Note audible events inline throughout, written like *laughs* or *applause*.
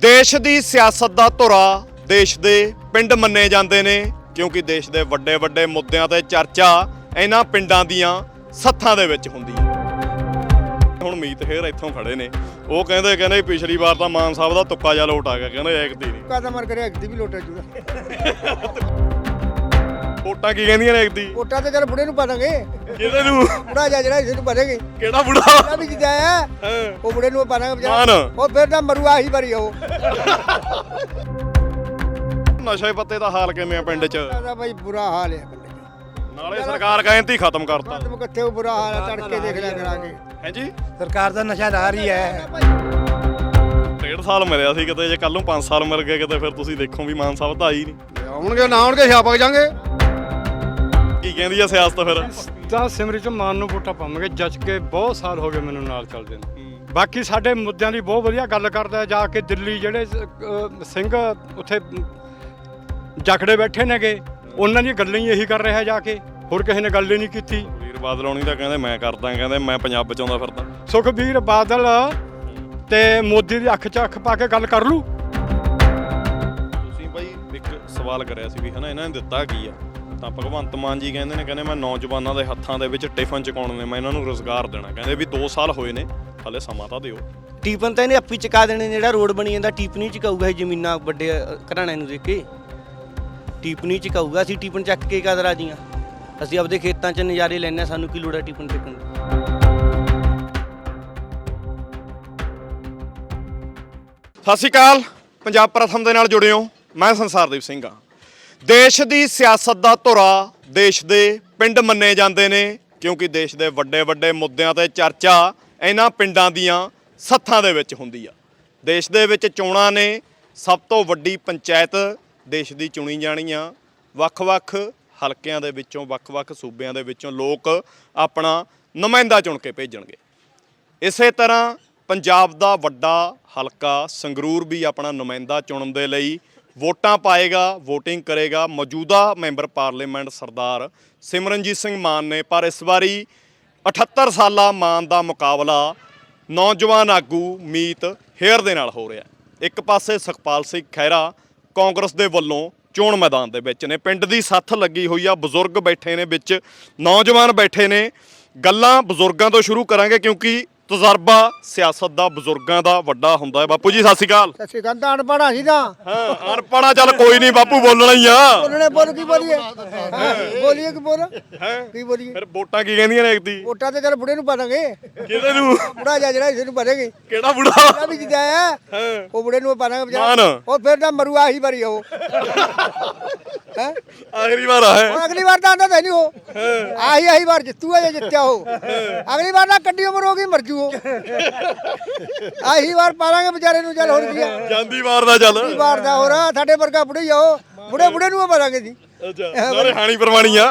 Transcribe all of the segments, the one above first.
ਦੇਸ਼ ਦੀ ਸਿਆਸਤ ਦਾ ਧੁਰਾ ਦੇਸ਼ ਦੇ ਪਿੰਡ ਮੰਨੇ ਜਾਂਦੇ ਨੇ, ਕਿਉਂਕਿ ਦੇਸ਼ ਦੇ ਵੱਡੇ ਵੱਡੇ ਮੁੱਦਿਆਂ ਤੇ ਚਰਚਾ ਇਹਨਾਂ ਪਿੰਡਾਂ ਦੀਆਂ ਸੱਥਾਂ ਦੇ ਵਿੱਚ ਹੁੰਦੀ ਹੈ। ਹੁਣ ਮੀਤ ਹੇਰ ਇੱਥੋਂ ਖੜੇ ਨੇ। ਉਹ ਕਹਿੰਦੇ ਕਹਿੰਦੇ ਪਿਛਲੀ ਵਾਰ ਤਾਂ ਮਾਨ ਸਾਹਿਬ ਦਾ ਤੁੱਕਾ ਜਿਹਾ ਲੋਟ ਆ ਗਿਆ, ਕਹਿੰਦੇ ਐਕਤੀ ਨਹੀਂ। ਕਾਦਾ ਮਰ ਕਰਿਆ ਇੱਕ ਵੀ ਲੋਟਾ ਜੂਦਾ ਵੋਟਾਂ ਕੀ ਕਹਿੰਦੀਆਂ ਨੇ ਐਕਤੀ ਵੋਟਾਂ ਤੇ ਚੱਲ ਬੁੜੇ ਨੂੰ ਪਾ ਦਾਂਗੇ। ਕਿਹਦੇ ਨੂੰ? ਬੁੜਾ ਜਾ ਜਿਹੜਾ ਇਸ ਨੂੰ ਪਾਣਗੇ ਕਿਹੜਾ ਬੁੜਾ? ਵੀ ਜਿਦਾਇਆ ਹਾਂ। ਉਹ ਬੁੜੇ ਨੂੰ ਪਾ ਦਾਂਗੇ ਮਾਨ। ਉਹ ਫਿਰ ਤਾਂ ਮਰੂ ਆਹੀ ਵਾਰੀ ਉਹ। ਨਸ਼ੇ ਪੱਤੇ ਦਾ ਹਾਲ ਕਿਵੇਂ ਆ ਪਿੰਡ 'ਚ? ਬਾਈ ਬੁਰਾ ਹਾਲ ਹੈ ਪਿੰਡ 'ਚ। ਨਾਲੇ ਸਰਕਾਰ ਕਹਿੰਦੀ ਖਤਮ ਕਰਤਾ। ਖਤਮ ਕਿੱਥੇ ਉਹ ਬੁਰਾ ਹਾਲ ਹੈ ਤੜਕੇ ਦੇਖ ਲਿਆ ਕਰਾਂਗੇ। ਹੈਂਜੀ ਸਰਕਾਰ ਦਾ ਨਸ਼ਾ ਲਾ ਰਹੀ ਹੈ। ਡੇਢ ਸਾਲ ਮਿਲਿਆ ਸੀ ਕਿਤੇ ਜੇ ਕੱਲ ਨੂੰ 5 ਸਾਲ ਮਿਲ ਗਏ ਕਿਤੇ ਫਿਰ ਤੁਸੀਂ ਦੇਖੋ ਵੀ ਮਾਨ ਸਾਹਿਬ ਤਾਂ ਆਈ ਨਹੀਂ। ਆਉਣਗੇ ਨਾ ਆਉਣਗੇ ਛਾਪਕ ਜਾਾਂਗੇ ਕੀ ਕਹਿੰਦੀ ਆ ਸਿਆਸਤ ਫਿਰ? ਤਾਂ ਸਿਮਰੀ ਚ ਮਾਨ ਨੂੰ ਵੋਟਾਂ ਪਾਵਾਂਗੇ ਜੱਜ ਕੇ ਬਹੁਤ ਸਾਲ ਹੋ ਗਏ ਮੈਨੂੰ ਨਾਲ ਚੱਲਦੇ ਨੂੰ। ਬਾਕੀ ਸਾਡੇ ਮੁੱਦਿਆਂ ਦੀ ਬਹੁਤ ਵਧੀਆ ਗੱਲ ਕਰਦਾ ਜਾ ਕੇ ਦਿੱਲੀ ਜਿਹੜੇ ਅਹ, ਸਿੰਘ ਉੱਥੇ ਜਖੜੇ ਬੈਠੇ ਨੇਗੇ ਉਹਨਾਂ ਦੀਆਂ ਗੱਲਾਂ ਹੀ ਇਹੀ ਕਰ ਰਿਹਾ ਜਾ ਕੇ ਹੋਰ ਕਿਸੇ ਨੇ ਗੱਲ ਹੀ ਨਹੀਂ ਕੀਤੀ। ਵੀਰ ਬਾਦਲ ਹੋਣੀ ਤਾਂ ਕਹਿੰਦੇ ਮੈਂ ਕਰਦਾ ਕਹਿੰਦੇ ਮੈਂ ਪੰਜਾਬ ਬਚਾਉਂਦਾ ਫਿਰਦਾ। ਸੁਖਬੀਰ ਬਾਦਲ ਤੇ ਮੋਦੀ ਦੀ ਅੱਖ 'ਚ ਅੱਖ ਪਾ ਕੇ ਗੱਲ ਕਰ ਲੂ ਤੁਸੀਂ ਭਾਈ ਇੱਕ ਸਵਾਲ ਕਰਿਆ ਸੀ ਵੀ ਹਨਾ ਇਹਨਾਂ ਨੇ ਦਿੱਤਾ ਕੀ ਆ? ਤਾਂ ਭਗਵੰਤ ਮਾਨ ਜੀ ਕਹਿੰਦੇ ਨੇ ਕਹਿੰਦੇ ਮੈਂ ਨੌਜਵਾਨਾਂ ਦੇ ਹੱਥਾਂ ਦੇ ਵਿੱਚ ਟਿਫਨ ਚਕਾਉਣ ਨੇ ਮੈਂ ਇਹਨਾਂ ਨੂੰ ਰੋਜ਼ਗਾਰ ਦੇਣਾ। ਕਹਿੰਦੇ ਵੀ 2 ਸਾਲ ਹੋਏ ਨੇ ਹਲੇ ਸਮਾਂ ਤਾਂ ਦਿਓ। ਟੀਪਨ ਤਾਂ ਇਹਨੇ ਆਪੀ ਚਕਾ ਦੇਣੇ ਨੇ, ਜਿਹੜਾ ਰੋਡ ਬਣੀ ਜਾਂਦਾ ਟੀਪ ਨਹੀਂ ਚਕਾਊਗਾ ਇਹ ਜ਼ਮੀਨਾਂ ਵੱਡੇ ਘਰਾਣਿਆਂ ਨੂੰ ਦੇਖ ਕੇ। ਟੀਪ ਨਹੀਂ ਚਕਾਊਗਾ ਅਸੀਂ ਟੀਪਨ ਚੱਕ ਕੇ ਕਦ ਰਾਜੀਆਂ? ਅਸੀਂ ਆਪਦੇ ਖੇਤਾਂ 'ਚ ਨਜ਼ਾਰੇ ਲੈਣੇ ਸਾਨੂੰ ਕੀ ਲੋੜ ਹੈ ਟੀਪਨ ਚੱਕਣ ਦੀ? ਸਤਿ ਸ਼੍ਰੀ ਅਕਾਲ ਪੰਜਾਬ ਪ੍ਰਥਮ ਦੇ ਨਾਲ ਜੁੜੇ ਹੋ ਮੈਂ ਸੰਸਾਰਦੀਪ ਸਿੰਘ ਆ ਦੇਸ਼ ਦੀ ਸਿਆਸਤ ਦਾ ਧੁਰਾ ਦੇਸ਼ ਦੇ ਪਿੰਡ ਮੰਨੇ ਜਾਂਦੇ ਨੇ, ਕਿਉਂਕਿ ਦੇਸ਼ ਦੇ ਵੱਡੇ ਵੱਡੇ ਮੁੱਦਿਆਂ ਤੇ ਚਰਚਾ ਇਹਨਾਂ ਪਿੰਡਾਂ ਦੀਆਂ ਸੱਥਾਂ ਦੇ ਵਿੱਚ ਹੁੰਦੀ ਆ। ਦੇਸ਼ ਦੇ ਵਿੱਚ ਚੋਣਾਂ ਨੇ ਸਭ ਤੋਂ ਵੱਡੀ ਪੰਚਾਇਤ ਦੇਸ਼ ਦੀ ਚੁਣੀ ਜਾਣੀ ਆ। ਵੱਖ-ਵੱਖ ਹਲਕਿਆਂ ਦੇ ਵਿੱਚੋਂ, ਵੱਖ-ਵੱਖ ਸੂਬਿਆਂ ਦੇ ਵਿੱਚੋਂ ਲੋਕ ਆਪਣਾ ਨੁਮਾਇੰਦਾ ਚੁਣ ਕੇ ਭੇਜਣਗੇ। ਇਸੇ ਤਰ੍ਹਾਂ ਪੰਜਾਬ ਦਾ ਵੱਡਾ ਹਲਕਾ ਸੰਗਰੂਰ ਵੀ ਆਪਣਾ ਨੁਮਾਇੰਦਾ ਚੁਣਨ ਦੇ ਲਈ ਵੋਟਾਂ ਪਾਏਗਾ VOTING ਕਰੇਗਾ ਮੌਜੂਦਾ ਮੈਂਬਰ ਪਾਰਲੀਮੈਂਟ ਸਰਦਾਰ ਸਿਮਰਨਜੀਤ ਸਿੰਘ ਮਾਨ ਨੇ। ਪਰ ਇਸ ਵਾਰੀ 78 ਸਾਲਾ ਮਾਨ ਦਾ ਮੁਕਾਬਲਾ ਨੌਜਵਾਨ ਆਗੂ ਮੀਤ ਹੇਅਰ ਦੇ ਨਾਲ ਹੋ ਰਿਹਾ ਇੱਕ ਪਾਸੇ ਸੁਖਪਾਲ ਸਿੰਘ ਖਹਿਰਾ ਕਾਂਗਰਸ ਦੇ ਵੱਲੋਂ ਚੋਣ ਮੈਦਾਨ ਦੇ ਵਿੱਚ ਨੇ। ਪਿੰਡ ਦੀ ਸੱਥ ਲੱਗੀ ਹੋਈ ਆ, ਬਜ਼ੁਰਗ ਬੈਠੇ ਨੇ ਵਿੱਚ, ਨੌਜਵਾਨ ਬੈਠੇ ਨੇ। ਗੱਲਾਂ ਬਜ਼ੁਰਗਾਂ ਤੋਂ ਸ਼ੁਰੂ ਕਰਾਂਗੇ ਕਿਉਂਕਿ ਤਜਰਬਾ ਸਿਆਸਤ ਦਾ ਬਜ਼ੁਰਗਾਂ ਦਾ ਵੱਡਾ ਹੁੰਦਾ ਹੈ। ਬਾਪੂ ਜੀ ਸਤਿ ਸ਼੍ਰੀ ਅਕਾਲ। ਸਤਿ ਸ਼੍ਰੀ ਅਕਾਲ ਤਾਂ ਅਨਪੜਾ ਸੀ ਤਾਂ। ਹਾਂ ਅਨਪੜਾ ਚੱਲ ਕੋਈ ਨਹੀਂ ਬਾਪੂ ਬੋਲਣਾ ਹੀ ਆ। ਬੋਲਣੇ ਬੋਲ ਕੀ ਬੋਲੀਏ? ਹਾਂ, ਬੋਲੀਏ ਕੀ ਬੋਲ? ਕੀ ਬੋਲੀਏ? ਫਿਰ ਵੋਟਾਂ ਕੀ ਕਹਿੰਦੀਆਂ ਨੇ ਇੱਕਦੀ ਵੋਟਾਂ ਤੇ ਚੱਲ ਬੁੜੇ ਨੂੰ ਪਾ ਦਾਂਗੇ ਕਿਹਦੇ ਨੂੰ? ਬੁੜਾ ਜਾ ਜਿਹੜਾ ਇਸ ਨੂੰ ਪਾਣਗੇ ਕਿਹੜਾ ਬੁੜਾ? ਵੀ ਜਿਦਾਇਆ ਉਹ ਬੁੜੇ ਨੂੰ ਪਾ ਦਾਂਗੇ ਮਾਨ। ਉਹ ਫਿਰ ਤਾਂ ਮਰੂ ਆਹੀ ਵਾਰੀ ਉਹ। ਹੈ? ਆਖਰੀ ਵਾਰ ਆ ਹੈ। ਹੁਣ ਅਗਲੀ ਵਾਰ ਤਾਂ ਆਂਦਾ ਤਾਂ ਨਹੀਂ ਉਹ। ਆਹੀ ਆਹੀ ਵਾਰ ਜਿੱਤੂਗਾ ਜੇ ਜਿੱਤਿਆ ਉਹ। ਅਗਲੀ ਵਾਰ ਤਾਂ ਕੱਡੀ ਉਮਰ ਹੋ ਗਈ ਮਰ ਜੂ। ਉਹ ਆਹੀ ਵਾਰ ਪਾਲਾਂਗੇ ਵਿਚਾਰੇ ਨੂੰ ਚੱਲ ਹੋਰ ਕੀ ਆ। ਜਾਂਦੀ ਵਾਰ ਦਾ ਚੱਲ। ਆਹੀ ਵਾਰ ਦਾ ਹੋਰ ਆ, ਸਾਡੇ ਵਰਗਾ ਬੁੜੇ ਹੀ ਆ ਉਹ। ਬੁੜੇ ਬੁੜੇ ਨੂੰ ਪਾਲਾਂਗੇ ਜੀ। ਅੱਛਾ ਸਾਰੇ ਹਾਣੀ ਪਰਵਾਣੀ ਆ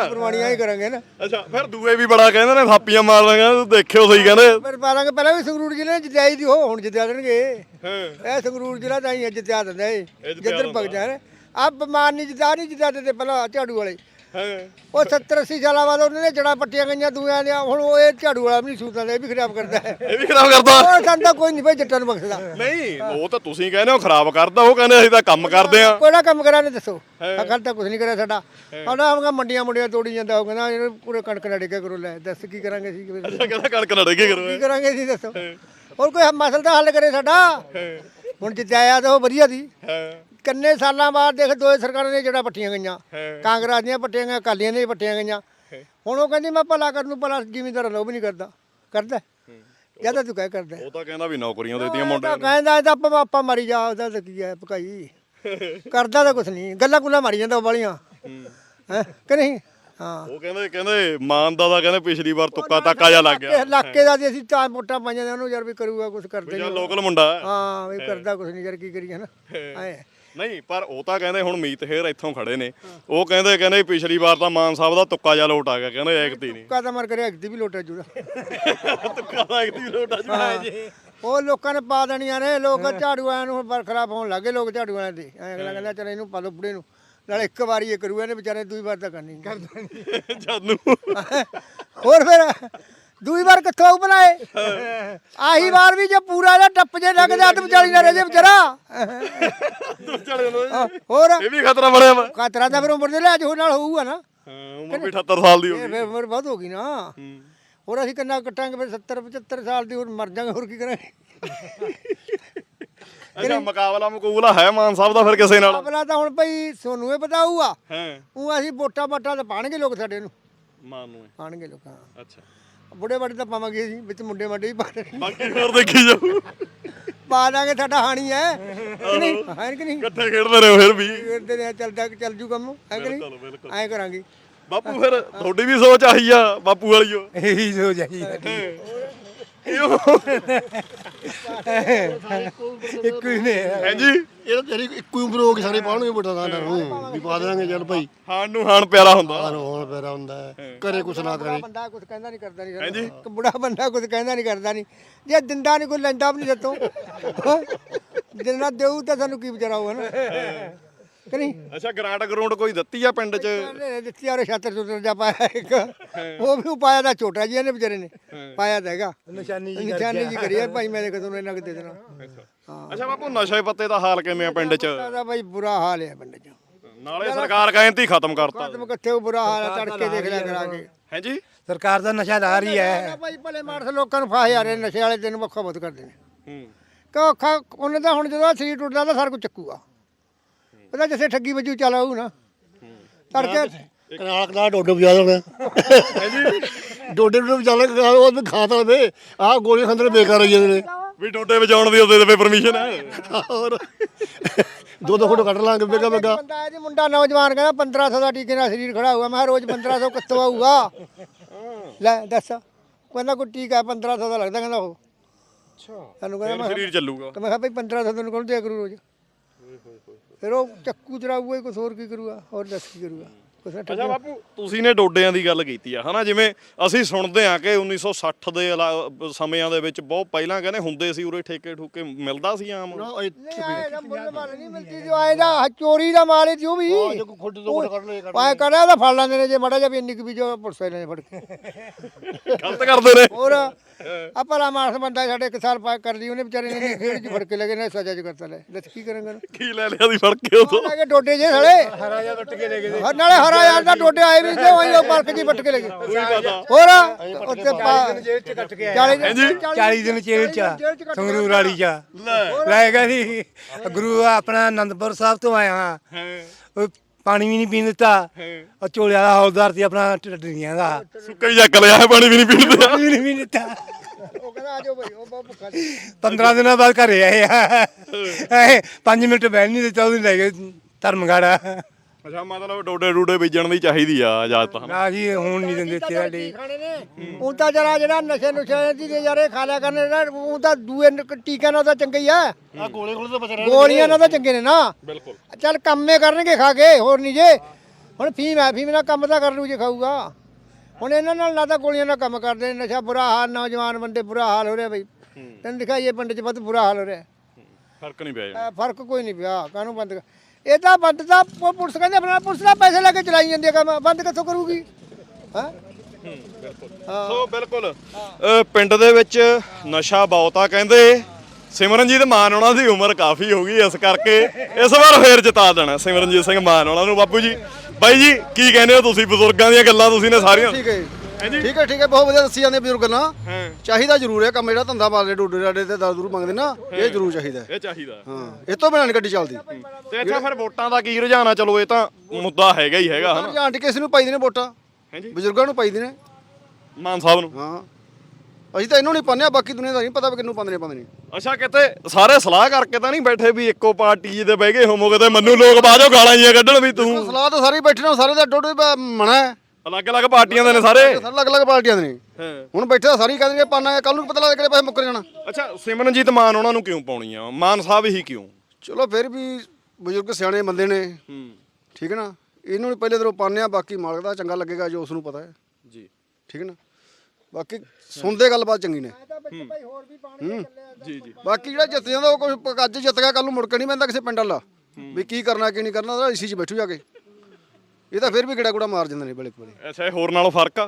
ਹੀ ਕਰਾਂਗੇ ਨਾ। ਅੱਛਾ ਫਿਰ ਦੂਏ ਵੀ ਬੜਾ ਕਹਿੰਦੇ ਨੇ ਥਾਪੀਆਂ ਮਾਰ ਲਾਂਗਾ ਤੂੰ ਦੇਖਿਓ ਸਹੀ ਕਹਿੰਦੇ। ਫਿਰ ਪਾਲਾਂਗੇ ਪਹਿਲਾਂ ਵੀ ਸੰਗਰੂਰ ਜ਼ਿਲ੍ਹੇ ਨੇ ਜਿੱਤਿਆਈ ਦੀ ਉਹ ਹੁਣ ਜਿੱਤਿਆ ਦੇਣਗੇ। ਹਾਂ। ਇਹ ਸੰਗਰੂਰ ਜ਼ਿਲ੍ਹਾ ਤਾਂ ਹੀ ਜਿੱਤਿਆ ਦਿੰਦਾ ਇਹ। ਜਿੱਧਰ। ਭਗ ਜਾਣ ਆ ਬਿਮਾਰ ਨਹੀਂ ਜਿੱਤਿਆ ਨਹੀਂ ਜਿੱਤਿਆ ਦਿੰਦੇ ਪਹਿਲਾਂ ਝਾੜੂ ਵਾਲੇ। ਹਾਂ ਉਹ 70 80 ਸਾਲਾਂ ਉਹਨਾਂ ਨੇ ਜੜਾ ਪੱਟੀਆਂ ਗਈਆਂ ਦੂਆਂ ਦੀਆਂ ਹੁਣ ਉਹ ਇਹ ਝਾੜੂ ਵਾਲਾ ਵੀ ਨਹੀਂ ਸੂਤਾਂ ਦਾ ਇਹ ਵੀ ਖਰਾਬ ਕਰਦਾ ਹੈ। ਇਹ ਵੀ ਖਰਾਬ ਕਰਦਾ। ਉਹ ਸੰਦਾ ਕੋਈ ਨਹੀਂ ਭਾਈ ਜੱਟਾਂ ਨੂੰ ਬਖਸ਼ਦਾ। ਨਹੀਂ ਉਹ ਤਾਂ ਤੁਸੀਂ ਕਹਿੰਦੇ ਹੋ ਖਰਾਬ ਕਰਦਾ ਉਹ ਕਹਿੰਦੇ ਅਸੀਂ ਤਾਂ ਕੰਮ ਕਰਦੇ ਆ ਕੋਈ ਨਾ ਕੰਮ ਕਰਾ ਨੇ ਦੱਸੋ। ਅਕਲ ਤਾਂ ਕੁਝ ਨਹੀਂ ਕਰਿਆ ਸਾਡਾ। ਸਾਡਾ ਆਵਾਂਗਾ ਮੰਡੀਆਂ ਮੁੰਡੀਆਂ ਤੋੜੀ ਜਾਂਦਾ ਉਹ ਕਹਿੰਦਾ ਇਹਨੂੰ ਪੂਰੇ ਕਣਕ ਨਾ ਡਿੱਗੇ ਕਰੋ ਲੈ ਦੱਸ ਕੀ ਕਰਾਂਗੇ ਅਸੀਂ? ਕੀ ਅੱਛਾ ਕਹਿੰਦਾ ਕਣਕ ਲੜੇਗੇ ਕਰੋ। ਕੀ ਕਰਾਂਗੇ ਅਸੀਂ ਦੱਸੋ? ਹੋਰ ਕੋਈ ਮਸਲਾ ਤਾਂ ਹੱਲ ਕਰੇ ਸਾਡਾ? ਹੁਣ ਜਿੱਤਿਆ ਆਇਆ ਤਾਂ ਉਹ ਵਧੀਆ ਦੀ। ਹਾਂ। ਕਿੰਨੇ ਸਾਲਾਂ ਬਾਅਦ ਦੇਖ ਦੋਏ ਸਰਕਾਰਾਂ ਨੇ ਜਿਹੜਾ ਪੱਟੀਆਂ ਗਈਆਂ। ਕਾਂਗਰਸ ਦੀਆਂ ਪੱਟੀਆਂ ਗਈਆਂ ਅਕਾਲੀਆਂ ਦੀਆਂ ਪੱਟੀਆਂ ਗਈਆਂ। ਹੁਣ ਉਹ ਕਹਿੰਦੀ ਮੈਂ ਭਲਾ ਕਰਨ ਨੂੰ ਭਲਾ ਜ਼ਿਮੀਂਦਾਰਾਂ ਨੂੰ ਉਹ ਵੀ ਨਹੀਂ ਕਰਦਾ। ਕਰਦਾ ਜ਼ਿਆਦਾ ਤੂੰ ਕਹਿ ਕਰਦਾ ਉਹ ਤਾਂ ਕਹਿੰਦਾ ਵੀ ਨੌਕਰੀਆਂ ਦੇਤੀਆਂ ਤਾਂ ਨੂੰ। ਕਹਿੰਦਾ ਇਹ ਤਾਂ ਆਪਾਂ ਆਪਾਂ ਮਾਰੀ ਜਾ ਉਹਦਾ ਤਾਂ ਕੀ ਹੈ ਭਕਾਈ। ਕਰਦਾ ਤਾਂ ਕੁਛ ਨਹੀਂ। ਗੱਲਾਂ ਗੁੱਲਾਂ ਮਾਰੀ ਜਾਂਦਾ ਵਾਲੀਆਂ। ਹੈ। ਕਿ ਨਹੀਂ? ਹਾਂ। ਉਹ ਕਹਿੰਦੇ ਕਹਿੰਦੇ ਮਾਨ ਦਾ ਤਾਂ ਕਹਿੰਦੇ ਪਿਛਲੀ ਵਾਰ ਤੁੱਕਾ ਤਾਕਾ ਜਾ ਲੱਗ ਗਿਆ। ਇਲਾਕੇ ਦਾ ਜੇ ਅਸੀਂ ਤਾਂ ਮੋਟਾ ਪਾਈਆਂ ਨੇ ਉਹਨੂੰ ਯਾਰ ਵੀ ਕਰੂਗਾ ਕੁਛ ਕਰਦੇ ਨਹੀਂ ਲੋਕਲ ਮੁੰਡਾ ਹੈ। ਵੀ ਕਰਦਾ ਕੁਛ ਨਹੀਂ ਯਾਰ ਕੀ ਕਰੀਏ ਨਾ ਐ। ਨਹੀਂ ਪਰ ਉਹ ਤਾਂ ਕਹਿੰਦੇ ਹੁਣ ਮੀਤ ਹੇਰ ਇੱਥੋਂ ਖੜੇ ਨੇ। ਉਹ ਕਹਿੰਦੇ ਕਹਿੰਦੇ ਪਿਛਲੀ ਵਾਰ ਤਾਂ ਮਾਨ ਸਾਹਿਬ ਦਾ ਤੁੱਕਾ ਜਾ ਲੋਟ ਆ ਗਿਆ ਕਹਿੰਦੇ ਐਕਤੀ ਨਹੀਂ। ਕਾਦਾ ਮਰ ਕਰਿਆ ਦੀ ਵੀ ਲੋਟਾ ਜੂਦਾ ਤੁੱਕਾ ਦਾ ਐਕਤੀ ਲੋਟ ਆ ਜੀ। ਉਹ ਲੋਕਾਂ ਨੇ ਪਾ ਦੇਣੀਆਂ ਨੇ ਲੋਕ ਝਾੜੂ ਵਾਲਿਆਂ ਨੂੰ ਬਰਖਲਾਫ ਹੋਣ ਲੱਗੇ ਲੋਕ ਝਾੜੂ ਵਾਲਿਆਂ ਦੇ। ਐਂ ਅਗਲਾ ਕਹਿੰਦਾ ਚਲ ਇਹਨੂੰ ਪਾ ਲਓ ਬੁੜੇ ਨੂੰ। ਨਾਲ ਇੱਕ ਵਾਰੀ ਇਹ ਕਰੂ ਇਹਨੇ ਵਿਚਾਰੇ ਦੂਈ ਵਾਰ ਤਾਂ ਕਰਨੀ ਨਹੀਂ ਜਾਨੂੰ ਹੋਰ ਫਿਰ ਦੂਈ ਵਾਰ ਕਿੱਥੋਂ ਬਣਾਏ। ਆਹੀ ਵਾਰ ਵੀ ਜੇ ਪੂਰਾ ਜਿਹਾ ਟੱਪ ਜੇ ਲੱਗ ਜਾ ਤੇ ਵਿਚਾਲੀ ਨਾ ਰਹਿ ਜੇ ਵਿਚਾਰਾ। ਹੋਰ? ਇਹ ਵੀ ਖਤਰਾ ਬਣਿਆ ਵਾ। ਕਾਤਰਾ ਤਾਂ ਫਿਰ ਉਮਰ ਦੇ ਲਿਹਾਜ਼ ਹੋਰ ਨਾਲ ਹੋਊਗਾ ਨਾ। ਹਾਂ ਉਮਰ ਵੀ 78 ਸਾਲ ਦੀ ਹੋ ਗਈ। ਫਿਰ ਉਮਰ ਬਹੁਤ ਹੋ ਗਈ ਨਾ। ਹੋਰ ਅਸੀਂ ਕਿੰਨਾ ਕੱਟਾਂਗੇ ਫਿਰ 70 75 ਸਾਲ ਦੀ ਹੋਰ ਮਰ ਜਾਾਂਗੇ ਹੋਰ ਕੀ ਕਰਾਂਗੇ? ਅੱਛਾ ਮੁਕਾਬਲਾ ਮਕੂਬਲਾ ਹੈ ਮਾਨ ਸਾਹਿਬ ਦਾ ਫਿਰ ਕਿਸੇ ਨਾਲ? ਆਪਣਾ ਤਾਂ ਹੁਣ ਭਾਈ ਸੋਨੂੰ ਇਹ ਪਤਾ ਹੋਊਗਾ ਹਾਂ। ਉਹ ਅਸੀਂ ਵੋਟਾਂ ਵਾਟਾਂ ਤਾਂ ਪਾਣਗੇ ਲੋਕ ਸਾਡੇ ਨੂੰ। ਮਾਨ ਨੂੰ ਪਾਣਗੇ ਲੋਕਾਂ ਅੱਛਾ। ਬੁੜੇ ਬਾੜੇ ਤਾਂ ਪਾਵਾਂਗੇ ਅਸੀਂ ਵਿੱਚ ਮੁੰਡੇ ਮਾਡੇ ਵੀ ਪਾ ਦੇਣਗੇ। ਬਾਕੀ ਹੋਰ ਦੇਖੀ ਜਾਊ ਪਾ ਦਾਂਗੇ ਸਾਡਾ ਹਾਣੀ ਹੈ। ਕਿ ਨਹੀਂ? ਹੈ ਕਿ ਨਹੀਂ? ਇਕੱਠੇ ਖੇਡਦੇ ਰਹੇ ਫਿਰ ਵੀ। ਕਰਦੇ ਨੇ ਚੱਲਦਾ ਚੱਲ ਜੂ ਕੰਮ। ਹੈ ਕਿ ਨਹੀਂ? ਬਿਲਕੁਲ। ਐਂ ਕਰਾਂਗੇ। ਬਾਪੂ ਫਿਰ ਤੁਹਾਡੀ ਵੀ ਸੋਚ ਆਹੀ ਆ ਬਾਪੂ ਵਾਲੀਓ। ਇਹੀ ਸੋਚ ਹੈ। ਜੀ ਇੱਕੋ ਹੀ ਨੇ ਹਾਂਜੀ। ਇਹ ਤਾਂ ਤੇਰੀ ਇੱਕੋ ਹੀ ਉਮਰ ਹੋ ਗਈ ਸਾਰੇ ਪਾਉਣਗੇ ਵੋਟਾਂ ਦਾ ਡਰ ਨੂੰ। ਵੀ ਪਾ ਦੇਣਗੇ ਚੱਲ ਭਾਈ। ਹਾਣ ਨੂੰ ਹਾਣ ਪਿਆਰਾ ਹੁੰਦਾ। ਆਹ ਹੋਣ ਪੈਰਾ ਹੁੰਦਾ ਹੈ। ਕਰੇ ਕੁਛ ਨਾ ਕਰੇ। ਬੰਦਾ ਕੁਝ ਕਹਿੰਦਾ ਨਹੀਂ ਕਰਦਾ ਨਹੀਂ ਹਾਂਜੀ। ਇੱਕ ਬੁੜਾ ਬੰਦਾ ਕੁਝ ਕਹਿੰਦਾ ਨਹੀਂ ਕਰਦਾ ਨਹੀਂ। ਜੇ ਦਿੰਦਾ ਨਹੀਂ ਕੋਈ ਲੈਂਦਾ ਵੀ ਨਹੀਂ ਸਤੋਂ ਜਿੰਨਾ ਦੇਊ ਤਾਂ ਸਾਨੂੰ ਕੀ ਵਿਚਾਰਾ ਹੋਊ ਨਾ। ਕਿ ਨਹੀਂ? ਅੱਛਾ ਗ੍ਰਾਂਟ ਗਰਾਊਂਡ ਕੋਈ ਦਿੱਤੀ ਆ ਪਿੰਡ 'ਚ? ਉਹਨੇ ਦਿੱਤੀ ਔਰ ਛਾਤਰ ਛੁੱਤਰ ਜਾ ਪਾਇਆ ਇੱਕ। ਉਹ ਵੀ ਉਹ ਪਾਇਆ ਦਾ ਛੋਟਾ ਜੀ ਇਹਨੇ ਵਿਚਾਰੇ ਨੇ। ਪਾਇਆ ਤਾਂ ਹੈਗਾ। ਨਿਸ਼ਾਨੀ ਜੀ ਨਿਸ਼ਾਨੀ ਜੀ ਕਰੀ ਹੈ ਭਾਈ ਮੇਰੇ ਕੋਲ ਇਹਨਾਂ ਕੁ ਦੇ ਦੇਣਾ। ਅੱਛਾ। ਬਾਪੂ ਨਸ਼ੇ ਪੱਤੇ ਦਾ ਹਾਲ ਕਿਵੇਂ ਆ ਪਿੰਡ 'ਚ? ਦਾ ਭਾਈ ਬੁਰਾ ਹਾਲ ਹੈ ਪਿੰਡ 'ਚ। ਨਾਲੇ ਸਰਕਾਰ ਕਹਿੰਦੀ ਖਤਮ ਕਰਤਾ। ਖਤਮ ਕਿੱਥੇ ਉਹ ਬੁਰਾ ਹਾਲ ਹੈ ਤੜਕੇ ਦੇਖ ਲਿਆ ਕਰਾ ਕੇ। ਹਾਂਜੀ ਸਰਕਾਰ ਦਾ ਨਸ਼ਾ ਲਾ ਰਹੀ ਹੈ ਭਾਈ ਭਲੇ ਮਾਰਸ ਲੋਕਾਂ ਨੂੰ ਫਾਹੇ ਆ ਰਹੇ ਨਸ਼ੇ ਵਾਲੇ ਦਿਨ ਵੱਖਾ ਬਹੁਤ ਕਰਦੇ ਨੇ। ਹੂੰ। ਕਿਉਂ ਉਹਨੇ ਤਾਂ ਹੁਣ ਜਦੋਂ ਸਰੀਰ ਟੁੱਟਦਾ ਤਾਂ ਸਾਰਾ ਕੁਝ ਚੱਕੂਗਾ। ਪਤਾ ਜਿੱਥੇ ਠੱਗੀ ਵੱਜੂ ਚੱਲ ਆਊ ਨਾ। ਤੜਕੇ ਕਨਾਲ ਕਨਾਲ ਡੋਡੇ ਵਜਾ ਦੇਣਾ। ਡੋਡੇ ਡੋਡੇ ਵਜਾ ਲੈ ਉਹ ਵੀ ਖਾ ਤਾਂ ਲਵੇ। ਆਹ ਗੋਲੀ ਖੰਦਰ ਬੇਕਾਰ ਹੋਈ ਜਾਂਦੇ ਨੇ। ਵੀ ਡੋਡੇ ਵਜਾਉਣ ਦੀ ਉਹਦੇ ਤੇ ਪਰਮਿਸ਼ਨ ਹੈ। ਹੋਰ। ਦੋ ਦੋ ਫੋਟੋ ਕੱਢ ਲਾਂਗੇ ਬੇਗਾ ਬੇਗਾ। ਬੰਦਾ ਹੈ ਜੀ ਮੁੰਡਾ ਨੌਜਵਾਨ ਕਹਿੰਦਾ 1500 ਦਾ ਟੀਕੇ ਨਾਲ ਸਰੀਰ ਖੜਾ ਹੋਊਗਾ। ਮੈਂ ਕਿਹਾ ਰੋਜ਼ 1500 ਕਿੱਥੋਂ ਆਊਗਾ? ਲੈ ਦੱਸ। ਕਹਿੰਦਾ ਕੋਈ ਟੀਕਾ 1500 ਦਾ ਲੱਗਦਾ ਕਹਿੰਦਾ ਉਹ। ਅੱਛਾ। ਸਾਨੂੰ ਕਹਿੰਦਾ ਮੈਂ ਸਰੀਰ ਚੱਲੂਗਾ। ਤਾਂ ਮੈਂ ਕਿਹਾ ਭਾਈ 1500 ਤੈਨੂੰ ਕੋਲ ਦਿਆ ਕਰੂ ਰੋਜ਼? ਫਿਰ ਉਹ ਚੱਕੂ ਚਲਾਊਗਾ ਕੁਛ ਹੋਰ ਕੀ ਕਰੂਗਾ? ਹੋਰ ਦੱਸ ਕੀ ਕਰੂਗਾ? ਕੁਛ ਨਾ ਅੱਛਾ ਬਾਪੂ ਤੁਸੀਂ ਨੇ ਡੋਡਿਆਂ ਦੀ ਗੱਲ ਕੀਤੀ ਆ ਹਨਾ? ਜਿਵੇਂ ਅਸੀਂ ਸੁਣਦੇ ਆ ਕਿ 1960 ਦੇ ਅਲਾ- ਸਮਿਆਂ ਦੇ ਵਿੱਚ ਬਹੁਤ ਪਹਿਲਾਂ ਕਹਿੰਦੇ ਹੁੰਦੇ ਸੀ ਉਰੇ ਠੇਕੇ ਠੂਕੇ ਮਿਲਦਾ ਸੀ ਆਮ। ਨਹੀਂ ਆਏ ਦਾ ਮੁੱਲ ਮਾਲ ਨਹੀਂ ਮਿਲਦੀ ਜੋ ਆਏ ਦਾ ਚੋਰੀ ਦਾ ਮਾਲ ਹੈ ਜੋ ਵੀ। ਜੇ ਕੋਈ ਖੁੱਡ ਤੋਂ ਫੋਟੋ ਕੱਢ ਲਏ ਪਾਏ ਕਰਿਆ ਤਾਂ ਫੜ ਲੈਂਦੇ ਨੇ ਜੇ ਮੜਾ ਜਾ ਵੀ ਇੰਨੀ ਕੁ ਵੀ ਜੋ ਪੁਲਿਸ ਵਾਲੇ ਨੇ ਫੜ ਕੇ ਗਲਤ ਕਰਦੇ ਨੇ। ਹੋਰ ਆ ਭਲਾ ਮਾਨਸ ਬੰਦਾ ਸਾਡੇ ਇੱਕ ਸਾਲ ਪਾ ਕਰ ਲਈ ਉਹਨੇ ਵਿਚਾਰੇ ਨੇ ਖੇਡ ਚ ਫੜ ਕੇ ਲਗੇ ਨੇ ਸਜ਼ਾ ਚ ਕਰਤਾ ਲੈ। ਦੱਸ ਕੀ ਕਰਾਂਗੇ ਕੀ ਲੈ ਲਿਆ ਦੀ ਫੜ ਕੇ ਉਦੋਂ? ਲੈ ਕੇ ਡੋਡੇ ਜੇ ਸੜੇ ਹਰਾ ਜਾ ਵੱਟ ਕੇ ਲੈ ਗਏ ਨਾਲੇ ਹਰਾ ਯਾਰ ਦਾ ਡੋਡੇ ਆਏ ਵੀ ਤੇ ਉਹੀ ਉਹ ਪਰਕ ਜੀ ਵੱਟ ਕੇ ਲੈ ਗਏ। ਹੋਰ ਉੱਤੇ ਪਾ ਜੇਲ੍ਹ ਚ ਕੱਟ ਕੇ 40 40 ਦਿਨ ਜੇਲ੍ਹ ਚ ਸੰਗਰੂਰ ਵਾਲੀ ਚ ਲੈ। ਗਿਆ ਸੀ ਗੁਰੂ ਆਪਣਾ ਆਨੰਦਪੁਰ ਸਾਹਿਬ ਤੋਂ ਆਇਆ ਹਾਂ। ਉਹ ਪਾਣੀ ਵੀ ਨਹੀਂ ਪੀਣ ਦਿੱਤਾ। ਉਹ ਝੋਲੇ ਵਾਲਾ ਹੌਲਦਾਰ ਸੀ ਆਪਣਾ ਟੱਡੀਆਂ ਦਾ। ਸੁੱਕਾ ਹੀ ਚੱਕ ਲਿਆ ਹੈ ਪਾਣੀ ਵੀ ਨਹੀਂ ਪੀਂਦੇ ਪਾਣੀ ਵੀ ਨਹੀਂ ਪੀਣ ਦਿੱਤਾ। ਉਹ ਕਹਿੰਦਾ ਆਜੋ ਭਾਈ ਉਹ ਬਹੁਤ ਭੁੱਖਾ ਸੀ। 15 ਦਿਨਾਂ ਬਾਅਦ ਘਰੇ ਆਏ ਆ। ਇਹ 5 ਮਿੰਟ ਬੈਠ ਨਹੀਂ ਦਿੱਤਾ ਉਹਨੂੰ ਲੈ ਗਏ ਧਰਮਗੜਾ। ਅੱਛਾ ਮਤਲਬ ਡੋਡੇ ਡੂਡੇ ਬੀਜਣ ਦੀ ਚਾਹੀਦੀ ਆ ਇਜਾਜ਼ਤ ਹਨਾ ਨਾ ਜੀ ਹੁਣ ਨਹੀਂ ਦਿੰਦੇ ਇੱਥੇ ਸਾਡੇ। ਉਹ ਤਾਂ ਜਰਾ ਜਿਹੜਾ ਨਸ਼ੇ ਨੁਸ਼ੇ ਦੀ ਯਾਰੇ ਖਾ ਲਿਆ ਕਰਨੇ ਨਾ ਉਹ ਤਾਂ ਦੂਏ ਨ- ਟੀਕਿਆਂ ਨਾਲ ਤਾਂ ਚੰਗਾ ਹੀ ਆ। ਆ ਗੋਲੇ ਖੋਲੇ ਤੋਂ ਬਚ ਰਹੇ ਗੋਲੀਆਂ ਨਾਲ ਤਾਂ ਚੰਗੇ ਨੇ ਨਾ। ਬਿਲਕੁਲ। ਚੱਲ ਕੰਮੇ ਕਰਨਗੇ ਖਾ ਕੇ ਹੋਰ ਨਹੀਂ ਜੇ। ਹੁਣ ਫੀਮ ਹੈ ਫੀਮ ਨਾਲ ਕੰਮ ਤਾਂ ਕਰ ਲੂ ਜੇ ਖਾਊਗਾ। ਹੁਣ ਇਹਨਾਂ ਨਾਲ ਨਾ ਤਾਂ ਗੋਲੀਆਂ ਨਾਲ ਕੰਮ ਕਰਦੇ ਨੇ ਨਸ਼ਾ ਬੁਰਾ ਹਾਲ ਨੌਜਵਾਨ ਬੰਦੇ ਬੁਰਾ ਹਾਲ ਹੋ ਰਿਹਾ ਬਈ। ਤੈਨੂੰ ਦਿਖਾਈਏ ਪਿੰਡ 'ਚ ਬਹੁਤ ਬੁਰਾ ਹਾਲ ਹੋ ਰਿਹਾ। ਫ਼ਰਕ ਨਹੀਂ ਪਿਆ ਫ਼ਰਕ ਕੋਈ ਨਹੀਂ ਪਿਆ ਕਾਹਨੂੰ ਬੰਦ ਕਰ- ਇਹ ਤਾਂ ਬੰਦ ਪੁ- ਪੁਲਿਸ ਕਹਿੰਦੇ ਆਪਣਾ ਪੁਲਿਸ ਦਾ ਪੈਸੇ ਲੈ ਕੇ ਚਲਾਈ ਜਾਂਦੀ ਹੈ ਕੰਮ ਬੰਦ ਕਿੱਥੋਂ ਕਰੂਗੀ? ਹਾਂ? ਸੋ ਬਿਲਕੁਲ ਅ, ਪਿੰਡ ਦੇ ਵਿੱਚ ਨਸ਼ਾ ਬਹੁਤ ਆ ਕਹਿੰਦੇ। ਸਿਮਰਨਜੀਤ ਮਾਨ ਉਹਨਾਂ ਦੀ ਉਮਰ ਕਾਫੀ ਹੋ ਗਈ ਇਸ ਕਰਕੇ ਇਸ ਵਾਰ ਫੇਰ ਜਿਤਾ ਦੇਣਾ ਸਿਮਰਨਜੀਤ ਸਿੰਘ ਮਾਨ ਉਹਨਾਂ ਨੂੰ ਬਾਪੂ ਜੀ। ਬਾਈ ਜੀ ਕੀ ਕਹਿੰਦੇ ਹੋ ਤੁਸੀਂ ਬਜ਼ੁਰਗਾਂ ਦੀਆਂ ਗੱਲਾਂ ਤੁਸੀਂ ਨੇ ਸਾਰੀਆਂ? ਠੀਕ ਹੈ ਠੀਕ ਹੈ ਠੀਕ ਹੈ ਬਹੁਤ ਵਧੀਆ ਦੱਸੀ ਜਾਂਦੇ ਬਜ਼ੁਰਗ ਗੱਲਾਂ। ਚਾਹੀਦਾ ਜ਼ਰੂਰ ਹੈ ਕੰਮ ਜਿਹੜਾ ਧੰਦਾ ਮਾਰਦੇ ਡੋਡੇ ਡਾਡੇ ਤੇ ਦਾਦੂ ਮੰਗਦੇ ਨਾ ਇਹ ਜ਼ਰੂਰ ਚਾਹੀਦਾ ਹੈ। ਇਹ ਚਾਹੀਦਾ ਹਾਂ। ਇਹ ਤੋਂ ਬਿਨਾਂ ਨਹੀਂ ਗੱਡੀ ਚੱਲਦੀ। ਤੇ ਅੱਛਾ ਫਿਰ ਵੋਟਾਂ ਦਾ ਕੀ ਰੁਝਾਨ ਆ? ਚਲੋ ਇਹ ਤਾਂ ਮੁੱਦਾ ਹੈਗਾ ਹੀ ਹੈਗਾ ਹਨਾ? ਜਾਂ ਕਿਸੇ ਨੂੰ ਪਾਈਦੇ ਨੇ ਵੋਟਾਂ? ਹਾਂਜੀ ਬਜ਼ੁਰਗਾਂ ਨੂੰ ਪਾਈਦੇ ਨੇ? ਮਾਨ ਸਾਹਿਬ ਨੂੰ। ਹਾਂ। ਅਸੀਂ ਤਾਂ ਇਹਨੂੰ ਨਹੀਂ ਪਾਉਂਦੇ ਬਾਕੀ ਦੁਨੀਆ ਦਾ ਨਹੀਂ ਪਤਾ ਵੀ ਕਿੰਨੂੰ ਪਾਉਂਦੇ ਨੇ ਪਾਉਂਦੇ ਨਹੀਂ। ਅੱਛਾ ਕਿਤੇ ਸਾਰੇ ਸਲਾਹ ਕਰਕੇ ਤਾਂ ਨਹੀਂ ਬੈਠੇ ਵੀ ਇੱਕੋ ਪਾਰਟੀ ਦੇ ਬਹਿ ਗਏ ਹੋਮੋਗੇ ਤੇ ਮੰਨੂ ਲੋਕ ਬਾਜੋ ਗਾਲਾਂ ਜੀਆਂ ਕੱਢਣ ਵੀ ਤੂੰ। ਸਲਾਹ ਤਾਂ ਸਾਰੇ ਹੀ ਬੈਠੇ ਨੇ ਸਾਰੇ ਦਾ ਡੋਡੇ ਮਣਾ ਹੈ। ਅਲੱਗ-ਅਲੱਗ ਪਾਰਟੀਆਂ ਦੇ ਨੇ ਸਾਰੇ? ਸਾਰੇ ਅਲੱਗ-ਅਲੱਗ ਪਾਰਟੀਆਂ ਦੇ ਨੇ। ਹਾਂ। ਹੁਣ ਬੈਠੇ ਤਾਂ ਸਾਰੇ ਕਹਿੰਦੇ ਪਾਣਾ ਕੱਲ ਨੂੰ ਪਤਾ ਲੱਗਦਾ ਕਿਹੜੇ ਪਾਸੇ ਮੁੱਕਰ ਜਾਣਾ। ਅੱਛਾ ਸਿਮਰਨਜੀਤ ਮਾਨ ਉਹਨਾਂ ਨੂੰ ਕਿਉਂ ਪਾਉਣੀ ਆ? ਮਾਨ ਸਾਹਿਬ ਹੀ ਕਿਉਂ? ਚਲੋ ਫਿਰ ਵੀ ਬਜ਼ੁਰਗ ਸਿਆਣੇ ਬੰਦੇ ਨੇ। ਹੂੰ। ਠੀਕ ਹੈ ਨਾ? ਇਹਨੂੰ ਵੀ ਪਹਿਲੇ ਦਿਨੋਂ ਪਾਉਂਦੇ ਆ ਬਾਕੀ ਮਾਲਕ ਦਾ ਚੰਗਾ ਲੱਗੇਗਾ ਜੋ ਉਸ ਨੂੰ ਪਤਾ ਹੈ। ਜੀ। ਠੀਕ ਹੈ ਨਾ? ਬਾਕੀ ਸੁਣਦੇ ਗੱਲਬਾਤ ਚੰਗੀ ਨੇ। ਜੀ ਜੀ। ਬਾਕੀ ਜਿਹੜਾ ਜਿੱਤ ਜਾਂਦਾ ਉਹ ਕੁਝ ਅੱਜ ਜਿੱਤ ਗਿਆ ਕੱਲ ਨੂੰ ਮੁੜ ਕੇ ਨਹੀਂ ਪੈਂਦਾ ਕਿਸੇ ਪਿੰਡ ਵਾਲਾ। ਵੀ ਕੀ ਕਰਨਾ ਕੀ ਨਹੀਂ ਕਰਨਾ ਉਹਦਾ ਇਸੀ 'ਚ ਬੈਠੂ ਜਾ ਕੇ। ਇਹ ਤਾਂ ਫਿਰ ਵੀ ਗੜਾ ਗੁੜਾ ਮਾਰ ਜਾਂਦੇ ਨੇ ਬੜੇ ਬੜੇ ਅੱਛਾ ਇਹ ਹੋਰ ਨਾਲੋਂ ਫ਼ਰਕ ਆ?